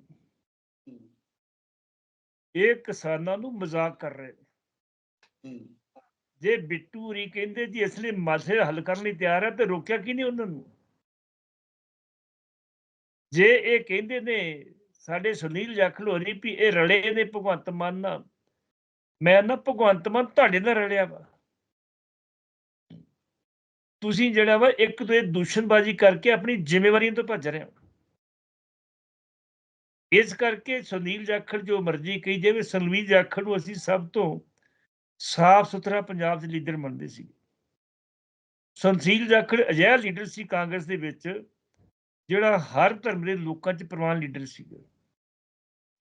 ਇਹ ਕਿਸਾਨਾਂ ਨੂੰ ਮਜ਼ਾਕ ਕਰ ਰਹੇ ਨੇ। ਜੇ ਬਿੱਟੂ ਹੋਰੀ ਕਹਿੰਦੇ ਜੀ ਇਸ ਲਈ ਮਸਲੇ ਹੱਲ ਕਰਨ ਲਈ ਤਿਆਰ ਹੈ ਤੇ ਰੋਕਿਆ ਕੀ ਨਹੀਂ ਉਹਨਾਂ ਨੂੰ? ਜੇ ਇਹ ਕਹਿੰਦੇ ਨੇ ਸਾਡੇ ਸੁਨੀਲ ਜਾਖੜ ਹੋਰੀ ਵੀ ਇਹ ਰਲੇ ਨੇ ਭਗਵੰਤ ਮਾਨ ਨਾਲ, ਮੈਂ ਨਾ ਭਗਵੰਤ ਮਾਨ ਤੁਹਾਡੇ ਨਾਲ ਰਲਿਆ ਵਾ। ਤੁਸੀਂ ਜਿਹੜਾ ਵਾ ਇੱਕ ਤੋਂ ਇਹ ਦੂਸ਼ਣਬਾਜ਼ੀ ਕਰਕੇ ਆਪਣੀ ਜ਼ਿੰਮੇਵਾਰੀਆਂ ਤੋਂ ਭੱਜ ਰਹੇ ਹੋ। ਇਸ ਕਰਕੇ ਸੁਨੀਲ ਜਾਖੜ ਜੋ ਮਰਜ਼ੀ ਕਹੀ ਜਾਵੇ ਸੁਨੀਲ ਜਾਖੜ ਨੂੰ ਅਸੀਂ ਸਭ ਤੋਂ ਸਾਫ਼ ਸੁਥਰਾ ਪੰਜਾਬ ਦੇ ਲੀਡਰ ਮੰਨਦੇ ਸੀ। ਸੁਨੀਲ ਜਾਖੜ ਅਜਿਹਾ ਲੀਡਰ ਸੀ ਕਾਂਗਰਸ ਦੇ ਵਿੱਚ, ਜਿਹੜਾ ਹਰ ਧਰਮ ਦੇ ਲੋਕਾਂ 'ਚ ਪ੍ਰਵਾਨ ਲੀਡਰ ਸੀ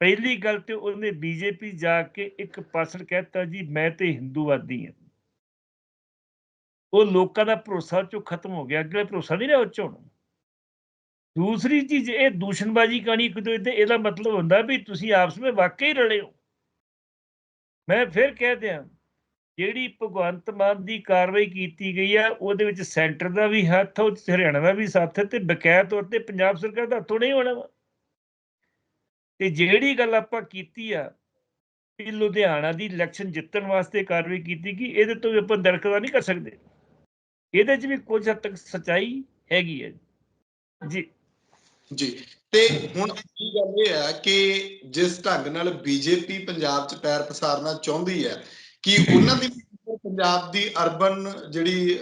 ਪਹਿਲੀ ਗੱਲ ਤੇ ਉਹਨੇ ਬੀਜੇਪੀ ਜਾ ਕੇ ਇੱਕ ਪਾਸੜ ਕਹਿਤਾ, ਜੀ, ਮੈਂ ਤੇ ਹਿੰਦੂਵਾਦੀ ਹਾਂ। ਉਹ ਲੋਕਾਂ ਦਾ ਭਰੋਸਾ ਚੋਂ ਖਤਮ ਹੋ ਗਿਆ। ਅੱਗੇ ਭਰੋਸਾ ਨਹੀਂ ਰਿਹਾ ਉਹ 'ਚ। ਦੂਸਰੀ ਚੀਜ਼, ਇਹ ਦੂਸ਼ਣਬਾਜ਼ੀ ਕਹਾਣੀ ਇੱਕ ਦੂਜੇ ਤੇ ਇਹਦਾ ਮਤਲਬ ਹੁੰਦਾ ਵੀ ਤੁਸੀਂ ਆਪਸ ਵਿੱਚ ਵਾਕਈ ਰਲੇ ਹੋ। ਮੈਂ ਫਿਰ ਕਹਿ ਦਿਆਂ ਜਿਹੜੀ ਭਗਵੰਤ ਮਾਨ ਦੀ ਕਾਰਵਾਈ ਕੀਤੀ ਗਈ ਆ, ਉਹਦੇ ਵਿੱਚ ਸੈਂਟਰ ਦਾ ਵੀ ਹੱਥ ਉਹ ਹਰਿਆਣਾ ਦਾ ਵੀ ਸਾਥ ਹੈ ਤੇ ਬਕਾਇਆ ਤੌਰ ਤੇ ਪੰਜਾਬ ਸਰਕਾਰ ਦਾ ਹੱਥੋਂ ਨਹੀਂ ਹੋਣਾ ਤੇ ਜਿਹੜੀ ਗੱਲ ਆਪਾਂ ਕੀਤੀ ਆ ਕਿ ਲੁਧਿਆਣਾ ਦੀ ਇਲੈਕਸ਼ਨ ਜਿੱਤਣ ਵਾਸਤੇ ਕਾਰਵਾਈ ਕੀਤੀ ਗਈ, ਇਹਦੇ ਤੋਂ ਵੀ ਆਪਾਂ ਦਰਕਦਾ ਨਹੀਂ ਕਰ ਸਕਦੇ। ਇਹਦੇ 'ਚ ਵੀ ਕੁਝ ਹੱਦ ਤੱਕ ਸਚਾਈ ਹੈਗੀ ਹੈ ਜੀ। ਜੀ, ਤੇ ਹੁਣ ਕੀ ਗੱਲ ਇਹ ਹੈ ਕਿ ਜਿਸ ਢੰਗ ਨਾਲ ਬੀਜੇਪੀ ਪੰਜਾਬ 'ਚ ਪੈਰ ਪਸਾਰਨਾ ਚਾਹੁੰਦੀ ਹੈ ਕਿ ਉਹਨਾਂ ਦੀ ਪੰਜਾਬ ਦੀ ਅਰਬਨ ਜਿਹੜੀ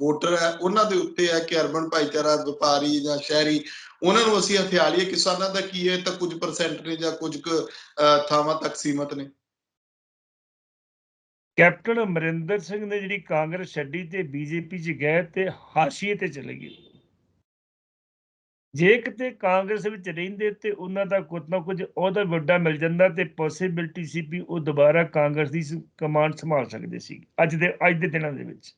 ਵੋਟਰ ਹੈ, ਉਹਨਾਂ ਦੇ ਉੱਤੇ ਹੈ ਕਿ ਅਰਬਨ ਭਾਈਚਾਰਾ, ਵਪਾਰੀ ਜਾਂ ਸ਼ਹਿਰੀ, ਉਹਨਾਂ ਨੂੰ ਅਸੀਂ ਹਥਿਆ ਲਈਏ ਕਿਸਾਨਾਂ ਦਾ ਕੀ ਹੈ? ਤਾਂ ਕੁਝ ਪਰਸੈਂਟ ਨੇ ਜਾਂ ਕੁਝ ਥਾਵਾਂ ਤੱਕ ਸੀਮਤ ਨੇ। ਕੈਪਟਨ ਅਮਰਿੰਦਰ ਸਿੰਘ ਨੇ ਜਿਹੜੀ ਕਾਂਗਰਸ ਛੱਡੀ ਤੇ ਬੀਜੇਪੀ 'ਚ ਗਏ ਤੇ ਹਾਸ਼ੀਏ ਤੇ ਚਲੇ ਗਏ। ਜੇ ਕਿਤੇ ਕਾਂਗਰਸ ਵਿੱਚ ਰਹਿੰਦੇ ਤੇ ਉਹਨਾਂ ਦਾ ਕੁਝ ਨਾ ਕੁਝ ਉਹਦਾ ਵੱਡਾ ਮਿਲ ਜਾਂਦਾ ਤੇ ਪੋਸਿਬਿਲਿਟੀ ਸੀ ਵੀ ਉਹ ਦੁਬਾਰਾ ਕਾਂਗਰਸ ਦੀ ਕਮਾਂਡ ਸੰਭਾਲ ਸਕਦੇ ਸੀ ਅੱਜ ਦੇ ਅੱਜ ਦੇ ਦਿਨਾਂ ਦੇ ਵਿੱਚ।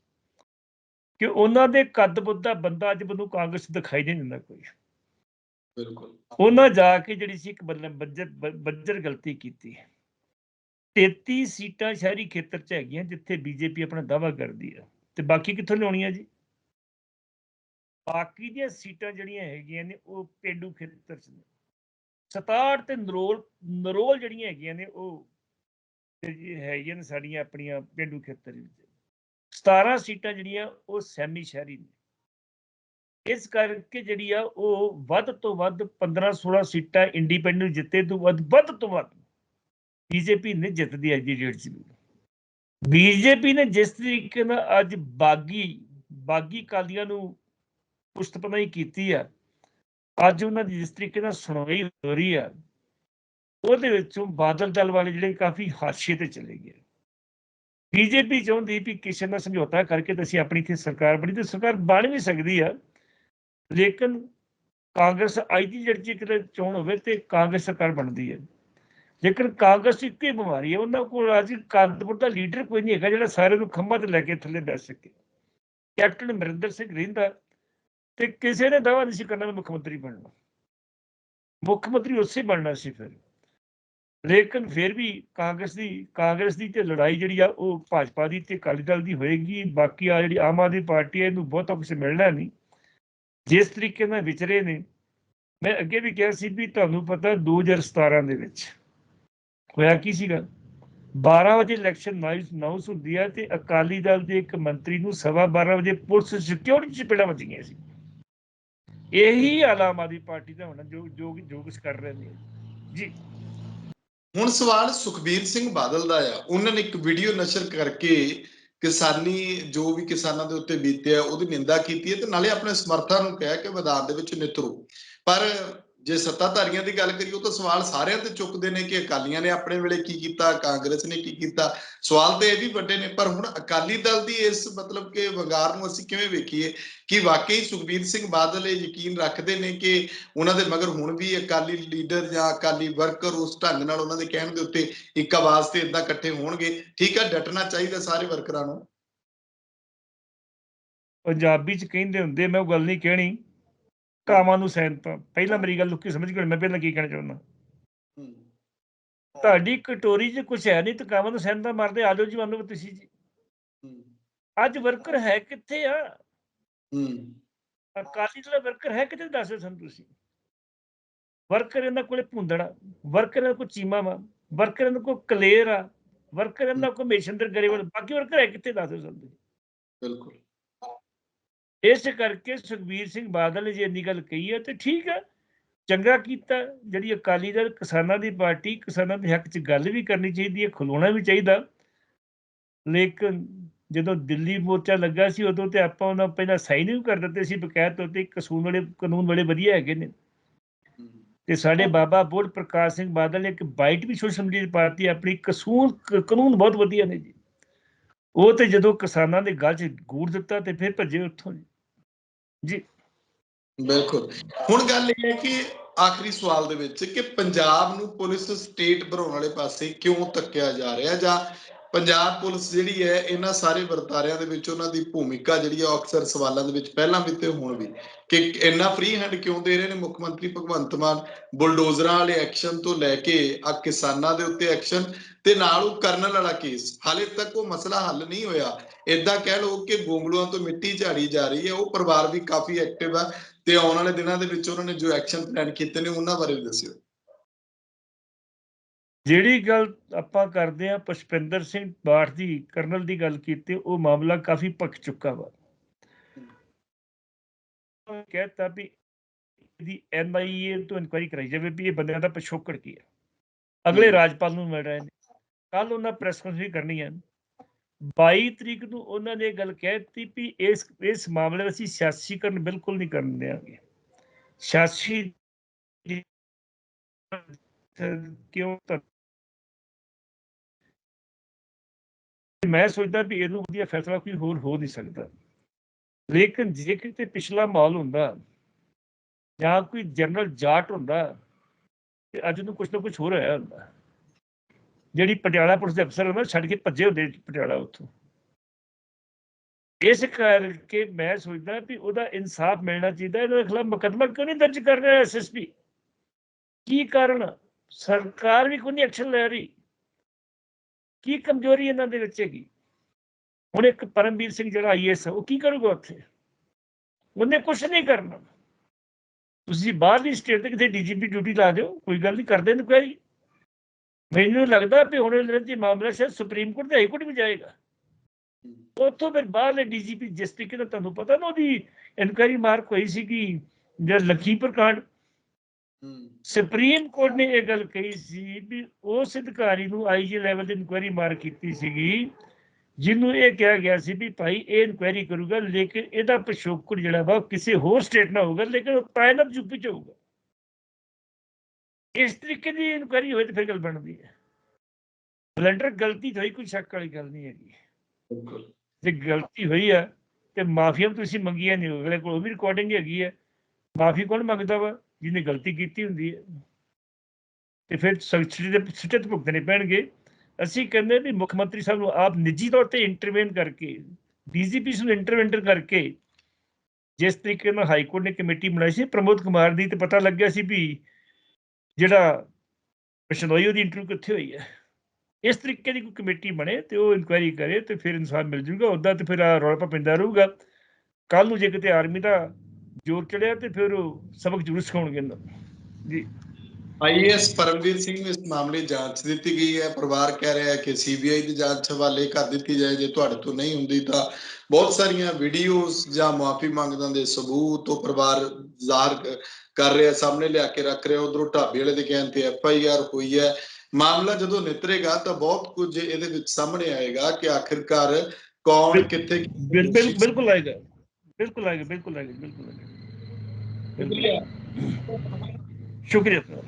ਕਿ ਉਹਨਾਂ ਦੇ ਕੱਦ ਬੁੱਧ ਬੰਦਾ ਅੱਜ ਮੈਨੂੰ ਕਾਂਗਰਸ ਦਿਖਾਈ ਨਹੀਂ ਦਿੰਦਾ ਕੋਈ। ਬਿਲਕੁਲ। ਉਹਨਾਂ ਜਾ ਕੇ ਜਿਹੜੀ ਸੀ ਇੱਕ ਬੱਜਰ ਬੱਜਰ ਗਲਤੀ ਕੀਤੀ। 33 ਸੀਟਾਂ ਸ਼ਹਿਰੀ ਖੇਤਰ ਚ ਹੈਗੀਆਂ ਜਿੱਥੇ ਬੀਜੇਪੀ ਆਪਣਾ ਦਾਵਾ ਕਰਦੀ ਹੈ ਤੇ ਬਾਕੀ ਕਿੱਥੋਂ ਲਿਆਉਣੀਆਂ ਜੀ? ਬਾਕੀ ਦੀਆਂ ਸੀਟਾਂ ਜਿਹੜੀਆਂ ਹੈਗੀਆਂ ਨੇ, ਉਹ ਪੇਂਡੂ ਖੇਤਰ ਚ ਨੇ। 67 ਤੇ ਨਰੋਲ ਨਰੋਲ ਜਿਹੜੀਆਂ ਹੈਗੀਆਂ ਨੇ, ਉਹ ਹੈਗੀਆਂ ਨੇ ਸਾਡੀਆਂ ਆਪਣੀਆਂ ਪੇਂਡੂ ਖੇਤਰ ਵਿੱਚ। 17 ਸੀਟਾਂ ਜਿਹੜੀਆਂ, ਉਹ ਸੈਮੀ ਸ਼ਹਿਰੀ ਨੇ। ਇਸ ਕਰਕੇ ਜਿਹੜੀ ਆ, ਉਹ ਵੱਧ ਤੋਂ ਵੱਧ 15 16 ਸੀਟਾਂ ਇੰਡੀਪੈਂਡੈਂਟ ਜਿੱਤੇ ਤੋਂ ਵੱਧ ਵੱਧ ਤੋਂ ਵੱਧ ਬੀਜੇਪੀ ਨੇ ਜਿੱਤਦੀ ਹੈ ਜੀ ਡੇਢ ਸੀ ਬੀਜੇਪੀ ਨੇ ਜਿਸ ਤਰੀਕੇ ਨਾਲ ਅੱਜ ਬਾਗੀ ਬਾਗੀ ਕਾਲੀਆਂ ਨੂੰ ਪੁਸ਼ਤਪਨਾਈ ਕੀਤੀ ਆ। ਅੱਜ ਉਹਨਾਂ ਦੀ ਜਿਸ ਤਰੀਕੇ ਨਾਲ ਸੁਣਵਾਈ ਹੋ ਰਹੀ ਆ, ਉਹਦੇ ਵਿੱਚੋਂ ਬਾਦਲ ਦਲ ਵਾਲੇ ਜਿਹੜੇ ਕਾਫੀ ਹਾਸ਼ੀਏ ਤੇ ਚਲੇ ਗਏ। ਬੀਜੇਪੀ ਚਾਹੁੰਦੀ ਵੀ ਕਿਸੇ ਨਾਲ ਸਮਝੌਤਾ ਕਰਕੇ ਤੇ ਅਸੀਂ ਆਪਣੀ ਇੱਥੇ ਸਰਕਾਰ ਬਣੀ ਤੇ ਸਰਕਾਰ ਬਣ ਵੀ ਸਕਦੀ ਆ, ਲੇਕਿਨ ਕਾਂਗਰਸ ਅੱਜ ਦੀ ਜਿਹੜੀ ਕਿਤੇ ਚੋਣ ਹੋਵੇ ਤੇ ਕਾਂਗਰਸ ਸਰਕਾਰ ਬਣਦੀ ਹੈ ਲੇਕਿਨ ਕਾਂਗਰਸ ਦੀ ਹੀ ਬਿਮਾਰੀ ਹੈ ਉਹਨਾਂ ਕੋਲ ਅੱਜ ਕਾਂਗਰਸ ਦਾ ਲੀਡਰ ਕੋਈ ਨਹੀਂ ਹੈਗਾ ਜਿਹੜਾ ਸਾਰਿਆਂ ਨੂੰ ਖੰਭਾ ਤੇ ਲੈ ਕੇ ਥੱਲੇ ਬੈਠ ਸਕੇ। ਕੈਪਟਨ ਅਮਰਿੰਦਰ ਸਿੰਘ ਰਹਿੰਦਾ ਤੇ ਕਿਸੇ ਨੇ ਦਾਵਾ ਨਹੀਂ ਸੀ ਕਰਨਾ ਵੀ ਮੁੱਖ ਮੰਤਰੀ ਬਣਨਾ। ਮੁੱਖ ਮੰਤਰੀ ਉਸੇ ਬਣਨਾ ਸੀ ਫਿਰ। ਲੇਕਿਨ ਫਿਰ ਵੀ ਕਾਂਗਰਸ ਦੀ ਕਾਂਗਰਸ ਦੀ ਤੇ ਲੜਾਈ ਜਿਹੜੀ ਆ, ਉਹ ਭਾਜਪਾ ਦੀ ਤੇ ਅਕਾਲੀ ਦਲ ਦੀ ਹੋਏਗੀ। ਬਾਕੀ ਆ ਜਿਹੜੀ ਆਮ ਆਦਮੀ ਪਾਰਟੀ ਹੈ ਇਹਨੂੰ ਬਹੁਤਾ ਕੁਝ ਮਿਲਣਾ ਨਹੀਂ। ਜਿਸ ਤਰੀਕੇ ਨਾਲ ਵਿਚਰੇ ਨੇ, ਮੈਂ ਅੱਗੇ ਵੀ ਕਿਹਾ ਸੀ ਵੀ ਤੁਹਾਨੂੰ ਪਤਾ 2017 ਦੇ ਵਿੱਚ ਹੋਇਆ ਕੀ ਸੀਗਾ? 12 ਵਜੇ ਇਲੈਕਸ਼ਨ ਅਨਾਉਂਸ ਹੁੰਦੀ ਹੈ ਤੇ ਅਕਾਲੀ ਦਲ ਦੇ ਇੱਕ ਮੰਤਰੀ ਨੂੰ ਸਵਾ 12 ਵਜੇ ਪੁਲਿਸ ਸਿਕਿਉਰਿਟੀ ਚ ਪੇੜਾ ਵੱਜੀਆਂ ਸੀ? ਇਹੀ ਆਲਾਮ ਆਦਮੀ ਪਾਰਟੀ ਦਾ ਹੋਣਾ, ਜੋ ਜੋ ਜੋ ਕੁਝ ਕਰ ਰਹੇ ਨੇ। ਜੀ। ਹੁਣ ਸਵਾਲ ਸੁਖਬੀਰ ਸਿੰਘ ਬਾਦਲ ਦਾ ਆ। ਉਹਨਾਂ ਨੇ ਇੱਕ ਵੀਡੀਓ ਨਸ਼ਰ ਕਰਕੇ ਕਿਸਾਨੀ, ਜੋ ਵੀ ਕਿਸਾਨਾਂ ਦੇ ਉੱਤੇ ਬੀਤਿਆ, ਉਹਦੀ ਨਿੰਦਾ ਕੀਤੀ ਹੈ ਤੇ ਨਾਲੇ ਆਪਣੇ ਸਮਰਥਕਾਂ ਨੂੰ ਕਿਹਾ ਕਿ ਮੈਦਾਨ ਦੇ ਵਿੱਚ ਨਿਤਰੋ। ਪਰ ਜੇ ਸੱਤਾਧਾਰੀਆਂ ਦੀ ਗੱਲ ਕਰੀਏ ਤਾਂ ਸਵਾਲ ਸਾਰਿਆਂ ਤੇ ਚੁੱਕਦੇ ਨੇ ਕਿ ਅਕਾਲੀਆਂ ਨੇ ਆਪਣੇ ਵੇਲੇ ਕੀ ਕੀਤਾ, ਕਾਂਗਰਸ ਨੇ ਕੀ ਕੀਤਾ। ਸਵਾਲ ਤੇ ਇਹ ਵੀ ਵੱਡੇ ਨੇ, ਪਰ ਹੁਣ ਅਕਾਲੀ ਦਲ ਦੀ ਇਸ ਮਤਲਬ ਕਿ ਵੰਗਾਰ ਨੂੰ ਅਸੀਂ ਕਿਵੇਂ ਵੇਖੀਏ ਕਿ ਵਾਕਈ ਸੁਖਬੀਰ ਸਿੰਘ ਬਾਦਲ ਇਹ ਯਕੀਨ ਰੱਖਦੇ ਨੇ ਕਿ ਉਹਨਾਂ ਦੇ ਮਗਰ ਹੁਣ ਵੀ ਅਕਾਲੀ ਲੀਡਰ ਜਾਂ ਅਕਾਲੀ ਵਰਕਰ ਉਸ ਢੰਗ ਨਾਲ ਉਹਨਾਂ ਦੇ ਕਹਿਣ ਦੇ ਉੱਤੇ ਇੱਕ ਆਵਾਜ਼ ਤੇ ਇਦਾਂ ਇਕੱਠੇ ਹੋਣਗੇ। ਠੀਕ ਹੈ ਡਟਣਾ ਚਾਹੀਦਾ ਸਾਰੇ ਵਰਕਰਾਂ ਨੂੰ। ਪੰਜਾਬੀ ਚ ਕਹਿੰਦੇ ਹੁੰਦੇ, ਮੈਂ ਉਹ ਗੱਲ ਨਹੀਂ ਕਹਿਣੀ। ਕਾਮਾਂ ਨੂੰ ਸੈਨਤਾ ਪਹਿਲਾਂ ਮੇਰੀ ਗੱਲ ਲੁੱਕੀ ਸਮਝ ਗਏ ਮੈਂ ਪਹਿਲਾਂ ਕੀ ਕਹਿਣਾ ਚਾਹੁੰਦਾ। ਤੁਹਾਡੀ ਕਟੋਰੀ 'ਚ ਕੁਝ ਹੈ ਨਹੀਂ ਤੇ ਕਾਮਾਂ ਨੂੰ ਸੈਨਤਾ ਮਾਰਦੇ ਆ ਜਾਓ ਜੀ ਮੰਨੋ ਤੁਸੀਂ ਜੀ। ਅੱਜ ਵਰਕਰ ਹੈ ਕਿੱਥੇ ਆ? ਹੂੰ। ਅਕਾਲੀ ਦਲ ਦਾ ਵਰਕਰ ਹੈ ਕਿਤੇ ਦੱਸੋ ਸਾਨੂੰ ਤੁਸੀਂ। ਵਰਕਰ ਇਹਨਾਂ ਕੋਲੇ ਭੁੰਦੜਾ ਵਰਕਰ ਇਹਨਾਂ ਕੋਲ ਚੀਮਾ ਵਾ ਵਰਕਰ ਇਹਨਾਂ ਕੋਲ ਕਲੇਰ ਆ ਵਰਕਰ ਇਹਨਾਂ ਕੋਲ ਮੇਸ਼ੰਦਰ ਗਰੇਵਾਲ ਬਾਕੀ ਵਰਕਰ ਹੈ ਕਿੱਥੇ ਦੱਸੋ ਸਾਨੂੰ? ਬਿਲਕੁਲ। ਇਸ ਕਰਕੇ ਸੁਖਬੀਰ ਸਿੰਘ ਬਾਦਲ ਨੇ ਜੇ ਇੰਨੀ ਗੱਲ ਕਹੀ ਹੈ ਤੇ ਠੀਕ ਹੈ, ਚੰਗਾ ਕੀਤਾ, ਜਿਹੜੀ ਅਕਾਲੀ ਦਲ ਕਿਸਾਨਾਂ ਦੀ ਪਾਰਟੀ ਕਿਸਾਨਾਂ ਦੇ ਹੱਕ 'ਚ ਗੱਲ ਵੀ ਕਰਨੀ ਚਾਹੀਦੀ ਹੈ, ਖਲੋਣਾ ਵੀ ਚਾਹੀਦਾ। ਲੇਕਿਨ ਜਦੋਂ ਦਿੱਲੀ ਮੋਰਚਾ ਲੱਗਾ ਸੀ, ਉਦੋਂ ਤੇ ਆਪਾਂ ਉਹਨਾਂ ਪਹਿਲਾਂ ਸਾਈਨ ਵੀ ਕਰ ਦਿੱਤੇ ਸੀ ਬਕਾਇਦ ਤੌਰ ਤੇ ਕਸੂਨ ਵਾਲੇ, ਕਾਨੂੰਨ ਵਾਲੇ ਵਧੀਆ ਹੈਗੇ ਨੇ। ਤੇ ਸਾਡੇ ਬਾਬਾ ਬੋਲ ਪ੍ਰਕਾਸ਼ ਸਿੰਘ ਬਾਦਲ ਨੇ ਇੱਕ ਬਾਈਟ ਵੀ ਸੋਸ਼ਲ ਮੀਡੀਆ ਤੇ ਪਾਤੀ ਆਪਣੀ ਕਸੂਨ, ਕਾਨੂੰਨ ਬਹੁਤ ਵਧੀਆ ਨੇ ਜੀ। ਉਹ ਤੇ ਜਦੋਂ ਕਿਸਾਨਾਂ ਦੇ ਗੱਲ 'ਚ ਗੂੜ ਦਿੱਤਾ ਤੇ ਫਿਰ ਭੱਜੇ ਉੱਥੋਂ ਜੀ। ਜੀ। ਬਿਲਕੁਲ। ਹੁਣ ਗੱਲ ਇਹ ਹੈ ਕਿ ਆਖਰੀ ਸਵਾਲ ਦੇ ਵਿੱਚ ਕਿ ਪੰਜਾਬ ਨੂੰ ਪੁਲਿਸ ਸਟੇਟ ਬਣਾਉਣ ਵਾਲੇ ਪਾਸੇ ਕਿਉਂ ਤੱਕਿਆ ਜਾ ਰਿਹਾ ਜਾਂ ਪੰਜਾਬ ਪੁਲਿਸ ਜਿਹੜੀ ਹੈ, ਇਹਨਾਂ ਸਾਰੇ ਵਰਤਾਰਿਆਂ ਦੇ ਵਿੱਚ ਉਹਨਾਂ ਦੀ ਭੂਮਿਕਾ ਜਿਹੜੀ ਹੈ, ਉਹ ਅਕਸਰ ਸਵਾਲਾਂ ਦੇ ਵਿੱਚ ਪਹਿਲਾਂ ਵੀ ਤੇ ਹੁਣ ਵੀ ਕਿ ਇੰਨਾ ਫ੍ਰੀ ਹੈਂਡ ਕਿਉਂ ਦੇ ਰਹੇ ਨੇ ਮੁੱਖ ਮੰਤਰੀ ਭਗਵੰਤ ਮਾਨ? ਬੁਲਡੋਜ਼ਰਾਂ ਵਾਲੇ ਐਕਸ਼ਨ ਤੋਂ ਲੈ ਕੇ ਆ ਕਿਸਾਨਾਂ ਦੇ ਉੱਤੇ ਐਕਸ਼ਨ ਤੇ ਨਾਲ ਉਹ ਕਰਨਲ ਵਾਲਾ ਕੇਸ ਹਾਲੇ ਤੱਕ ਉਹ ਮਸਲਾ ਹੱਲ ਨਹੀਂ ਹੋਇਆ। ਇਦਾਂ ਕਹਿ ਲਓ ਕਿ ਗੋਂਗਲੂਆਂ ਤੋਂ ਮਿੱਟੀ ਝਾੜੀ ਜਾ ਰਹੀ ਹੈ, ਉਹ ਪਰਿਵਾਰ ਵੀ ਕਾਫੀ ਐਕਟਿਵ ਆ ਤੇ ਆਉਣ ਵਾਲੇ ਦਿਨਾਂ ਦੇ ਵਿੱਚ ਉਹਨਾਂ ਨੇ ਜੋ ਐਕਸ਼ਨ ਪਲਾਨ ਕੀਤੇ ਨੇ ਉਹਨਾਂ ਬਾਰੇ ਵੀ ਦੱਸਿਓ। ਜਿਹੜੀ ਗੱਲ ਆਪਾਂ ਕਰਦੇ ਆ ਪੁਸ਼ਪਿੰਦਰ ਸਿੰਘ ਬਾਠ ਦੀ ਕਰਨਲ ਦੀ ਗੱਲ ਕੀਤੀ ਉਹ ਮਾਮਲਾ ਕਾਫੀ ਪੱਕ ਚੁੱਕਾ ਵਾ। ਕਹਿੰਦਾ ਵੀ ਇਹਦੀ ਐਨਆਈਏ ਤੋਂ ਇਨਕੁਆਇਰੀ ਕਰਾਈ ਜਾਵੇ ਵੀ ਇਹ ਬੰਦਿਆਂ ਦਾ ਪਿਛੋਕੜ ਕੀ ਹੈ। ਅਗਲੇ। ਰਾਜਪਾਲ ਨੂੰ ਮਿਲ ਰਹੇ ਨੇ। ਕੱਲ ਉਹਨਾਂ ਪ੍ਰੈਸ ਕਾਨਫਰੰਸ ਕਰਨੀ ਹੈ। 22 ਤਰੀਕ ਨੂੰ ਉਹਨਾਂ ਨੇ ਗੱਲ ਕਹਿ ਦਿੱਤੀ ਵੀ ਇਸ ਇਸ ਮਾਮਲੇ ਵਿੱਚ ਅਸੀਂ ਸਿਆਸੀਕਰਨ ਬਿਲਕੁਲ ਨਹੀਂ ਕਰਨ ਦੇਵਾਂਗੇ ਸਿਆਸੀ ਕਿਉਂ ਤਾਂ ਮੈਂ ਸੋਚਦਾ ਵੀ ਇਹਨੂੰ ਵਧੀਆ ਫੈਸਲਾ ਕੋਈ ਹੋਰ ਹੋ ਨਹੀਂ ਸਕਦਾ। ਲੇਕਿਨ ਜੇ ਕਿਤੇ ਪਿਛਲਾ ਮਾਹੌਲ ਹੁੰਦਾ ਜਾਂ ਕੋਈ ਜਨਰਲ ਜਾਟ ਹੁੰਦਾ, ਤੇ ਅੱਜ ਨੂੰ ਕੁਝ ਨਾ ਕੁਝ ਹੋ ਰਿਹਾ ਹੁੰਦਾ। ਜਿਹੜੀ ਪਟਿਆਲਾ ਪੁਲਿਸ ਦੇ ਅਫਸਰ ਉਹਨਾਂ ਛੱਡ ਕੇ ਭੱਜੇ ਹੁੰਦੇ ਪਟਿਆਲਾ ਉੱਥੋਂ। ਇਸ ਕਰਕੇ ਮੈਂ ਸੋਚਦਾ ਵੀ ਉਹਦਾ ਇਨਸਾਫ ਮਿਲਣਾ ਚਾਹੀਦਾ, ਇਹਦੇ ਖਿਲਾਫ ਮੁਕੱਦਮਾ ਕਿਉਂ ਨਹੀਂ ਦਰਜ ਕਰ ਰਿਹਾ ਐਸਐਸਪੀ ਕੀ ਕਾਰਨ ਸਰਕਾਰ ਵੀ ਕੋਈ ਐਕਸ਼ਨ ਲੈ ਰਹੀ। ਕੀ ਕਮਜ਼ੋਰੀ ਇਹਨਾਂ ਦੇ ਵਿੱਚ ਹੈਗੀ? ਹੁਣ ਇੱਕ ਪਰਮਵੀਰ ਸਿੰਘ ਜਿਹੜਾ ਆਈਐਸ ਉਹ ਕੀ ਕਰੂਗਾ ਉੱਥੇ? ਉਹਨੇ ਕੁਝ ਨਹੀਂ ਕਰਨਾ। ਤੁਸੀਂ ਬਾਹਰਲੀ ਸਟੇਟ ਤੇ ਕਿਤੇ ਡੀਜੀਪੀ ਡਿਊਟੀ ਲਾ ਦਿਓ, ਕੋਈ ਗੱਲ ਨਹੀਂ, ਕਰਦੇ ਇਨਕੁਆਇਰੀ ਮੈਨੂੰ ਲੱਗਦਾ ਵੀ ਹੁਣ ਇਹਦੇ ਤੇ ਮਾਮਲਾ ਸ਼ਾਇਦ ਸੁਪਰੀਮ ਕੋਰਟ ਤੇ ਹਾਈ ਕੋਰਟ ਵੀ ਜਾਏਗਾ। ਉੱਥੋਂ ਫਿਰ ਬਾਹਰਲੇ ਡੀਜੀਪੀ ਜਿਸ ਤਰੀਕੇ ਨਾਲ ਤੁਹਾਨੂੰ ਪਤਾ ਨਾ ਉਹਦੀ ਇਨਕੁਆਇਰੀ ਮਾਰਕ ਹੋਈ ਸੀ ਕਿ ਜਦ ਲਖੀਪੁਰ ਕਾਂਡ ਸੁਪਰੀਮ ਕੋਰਟ ਨੇ ਇਹ ਗੱਲ ਕਹੀ ਸੀ ਵੀ ਉਸ ਅਧਿਕਾਰੀ ਨੂੰ ਆਈਜੀ ਲੈਵਲ ਦੀ ਇਨਕੁਆਇਰੀ ਮਾਰ ਕੀਤੀ ਸੀਗੀ ਜਿਹਨੂੰ ਇਹ ਕਿਹਾ ਗਿਆ ਸੀ ਵੀ ਭਾਈ ਇਹ ਇਨਕੁਆਇਰੀ ਕਰੂਗਾ ਲੇਕਿਨ ਇਹਦਾ ਪਿਛੋਕੜ ਜਿਹੜਾ ਵਾ ਕਿਸੇ ਹੋਰ ਸਟੇਟ ਨਾਲ ਹੋਊਗਾ ਲੇਕਿਨ ਉਹ ਤਾਇਨਾਤ ਯੂਪੀ ਚ ਹੋਊਗਾ। ਇਸ ਤਰੀਕੇ ਦੀ ਇਨਕੁਆਇਰੀ ਹੋਏ ਤਾਂ ਫਿਰ ਗੱਲ ਬਣਦੀ ਹੈ। ਬਲੰਡਰ ਗਲਤੀ ਤੋਂ ਹੀ ਕੋਈ ਸ਼ੱਕ ਵਾਲੀ ਗੱਲ ਨਹੀਂ ਹੈਗੀ। ਬਿਲਕੁਲ। ਜੇ ਗਲਤੀ ਹੋਈ ਹੈ ਤੇ ਮਾਫੀਆ ਤੁਸੀਂ ਮੰਗੀਆਂ ਨਹੀਂ ਅਗਲੇ ਕੋਲ ਉਹ ਵੀ ਰਿਕਾਰਡਿੰਗ ਹੈਗੀ ਹੈ ਮਾਫੀ ਕੌਣ ਮੰਗਦਾ ਵਾ? ਜਿਹਨੇ ਗਲਤੀ ਕੀਤੀ ਹੁੰਦੀ ਹੈ, ਤੇ ਫਿਰ ਸਖਤੀ ਦੇ ਸਿੱਟੇ ਭੁਗਤਣੇ ਪੈਣਗੇ। ਅਸੀਂ ਕਹਿੰਦੇ ਵੀ ਮੁੱਖ ਮੰਤਰੀ ਸਾਹਿਬ ਨੂੰ ਆਪ ਨਿੱਜੀ ਤੌਰ ਤੇ ਇੰਟਰਵੈਨ ਕਰਕੇ ਡੀਜੀਪੀ ਨੂੰ ਇੰਟਰਵੈਂਟਰ ਕਰਕੇ, ਜਿਸ ਤਰੀਕੇ ਨਾਲ ਹਾਈ ਕੋਰਟ ਨੇ ਕਮੇਟੀ ਬਣਾਈ ਸੀ, ਪ੍ਰਮੋਦ ਕੁਮਾਰ ਦੀ ਤੇ ਪਤਾ ਲੱਗਿਆ ਸੀ ਵੀ ਜਿਹੜਾ ਬਿਸ਼ਨੋਈ ਉਹਦੀ ਇੰਟਰਵਿਊ ਕਿੱਥੇ ਹੋਈ ਹੈ। ਇਸ ਤਰੀਕੇ ਦੀ ਕੋਈ ਕਮੇਟੀ ਬਣੇ ਤੇ ਉਹ ਇਨਕੁਆਇਰੀ ਕਰੇ ਤੇ ਫਿਰ ਇਨਸਾਨ ਮਿਲ ਜੂਗਾ ਉਦਾਂ ਤੇ ਫਿਰ ਰੌਲਾ ਪਾ ਪੈਂਦਾ ਰਹੂਗਾ। ਕੱਲ ਨੂੰ ਜੇ ਕਿਤੇ ਆਰਮੀ ਦਾ ਜ਼ੋਰ ਚੜਿਆ ਤੇ ਫਿਰ ਉਹ ਸਬਕ ਜ਼ਰੂਰ ਸਿਖਾਉਣਗੇ ਇਹਨਾਂ ਨੂੰ। ਜੀ। ਆਈਐਸ ਪਰਮਵੀਰ ਸਿੰਘ ਇਸ ਮਾਮਲੇ ਜਾਂਚ ਦਿੱਤੀ ਗਈ ਹੈ। ਪਰਿਵਾਰ ਕਹਿ ਰਿਹਾ ਹੈ ਕਿ ਸੀਬੀਆਈ ਦੀ ਜਾਂਚ ਹਵਾਲੇ ਕਰ ਦਿੱਤੀ ਜਾਏ। ਜੇ ਤੁਹਾਡੇ ਤੋਂ ਨਹੀਂ ਹੁੰਦੀ ਤਾਂ ਬਹੁਤ ਸਾਰੀਆਂ ਵੀਡੀਓਜ਼ ਜਾਂ ਮਾਫੀ ਮੰਗਦਾਂ ਦੇ ਸਬੂਤ ਉਹ ਪਰਿਵਾਰ ਜ਼ਾਹਰ ਕਰ ਰਿਹਾ ਸਾਹਮਣੇ ਲਿਆ ਕੇ ਰੱਖ ਰਿਹਾ। ਉਧਰੋਂ ਢਾਬੇ ਵਾਲੇ ਦੇ ਕਹਿਣ ਤੇ ਐਫ ਆਈ ਆਰ ਹੋਈ ਹੈ। ਮਾਮਲਾ ਜਦੋਂ ਨਿਤਰੇਗਾ ਤਾਂ ਬਹੁਤ ਕੁਝ ਇਹਦੇ ਵਿੱਚ ਸਾਹਮਣੇ ਆਏਗਾ ਕਿ ਆਖਿਰਕਾਰ ਕੌਣ ਕਿੱਥੇ ਬਿਲਕੁਲ ਬਿਲਕੁਲ ਆਏਗਾ। ਬਿਲਕੁਲ ਆਏਗਾ ਬਿਲਕੁਲ ਆਏਗਾ ਬਿਲਕੁਲ ਆਏਗਾ। ਸ਼ੁਕਰੀਆ ਸਰ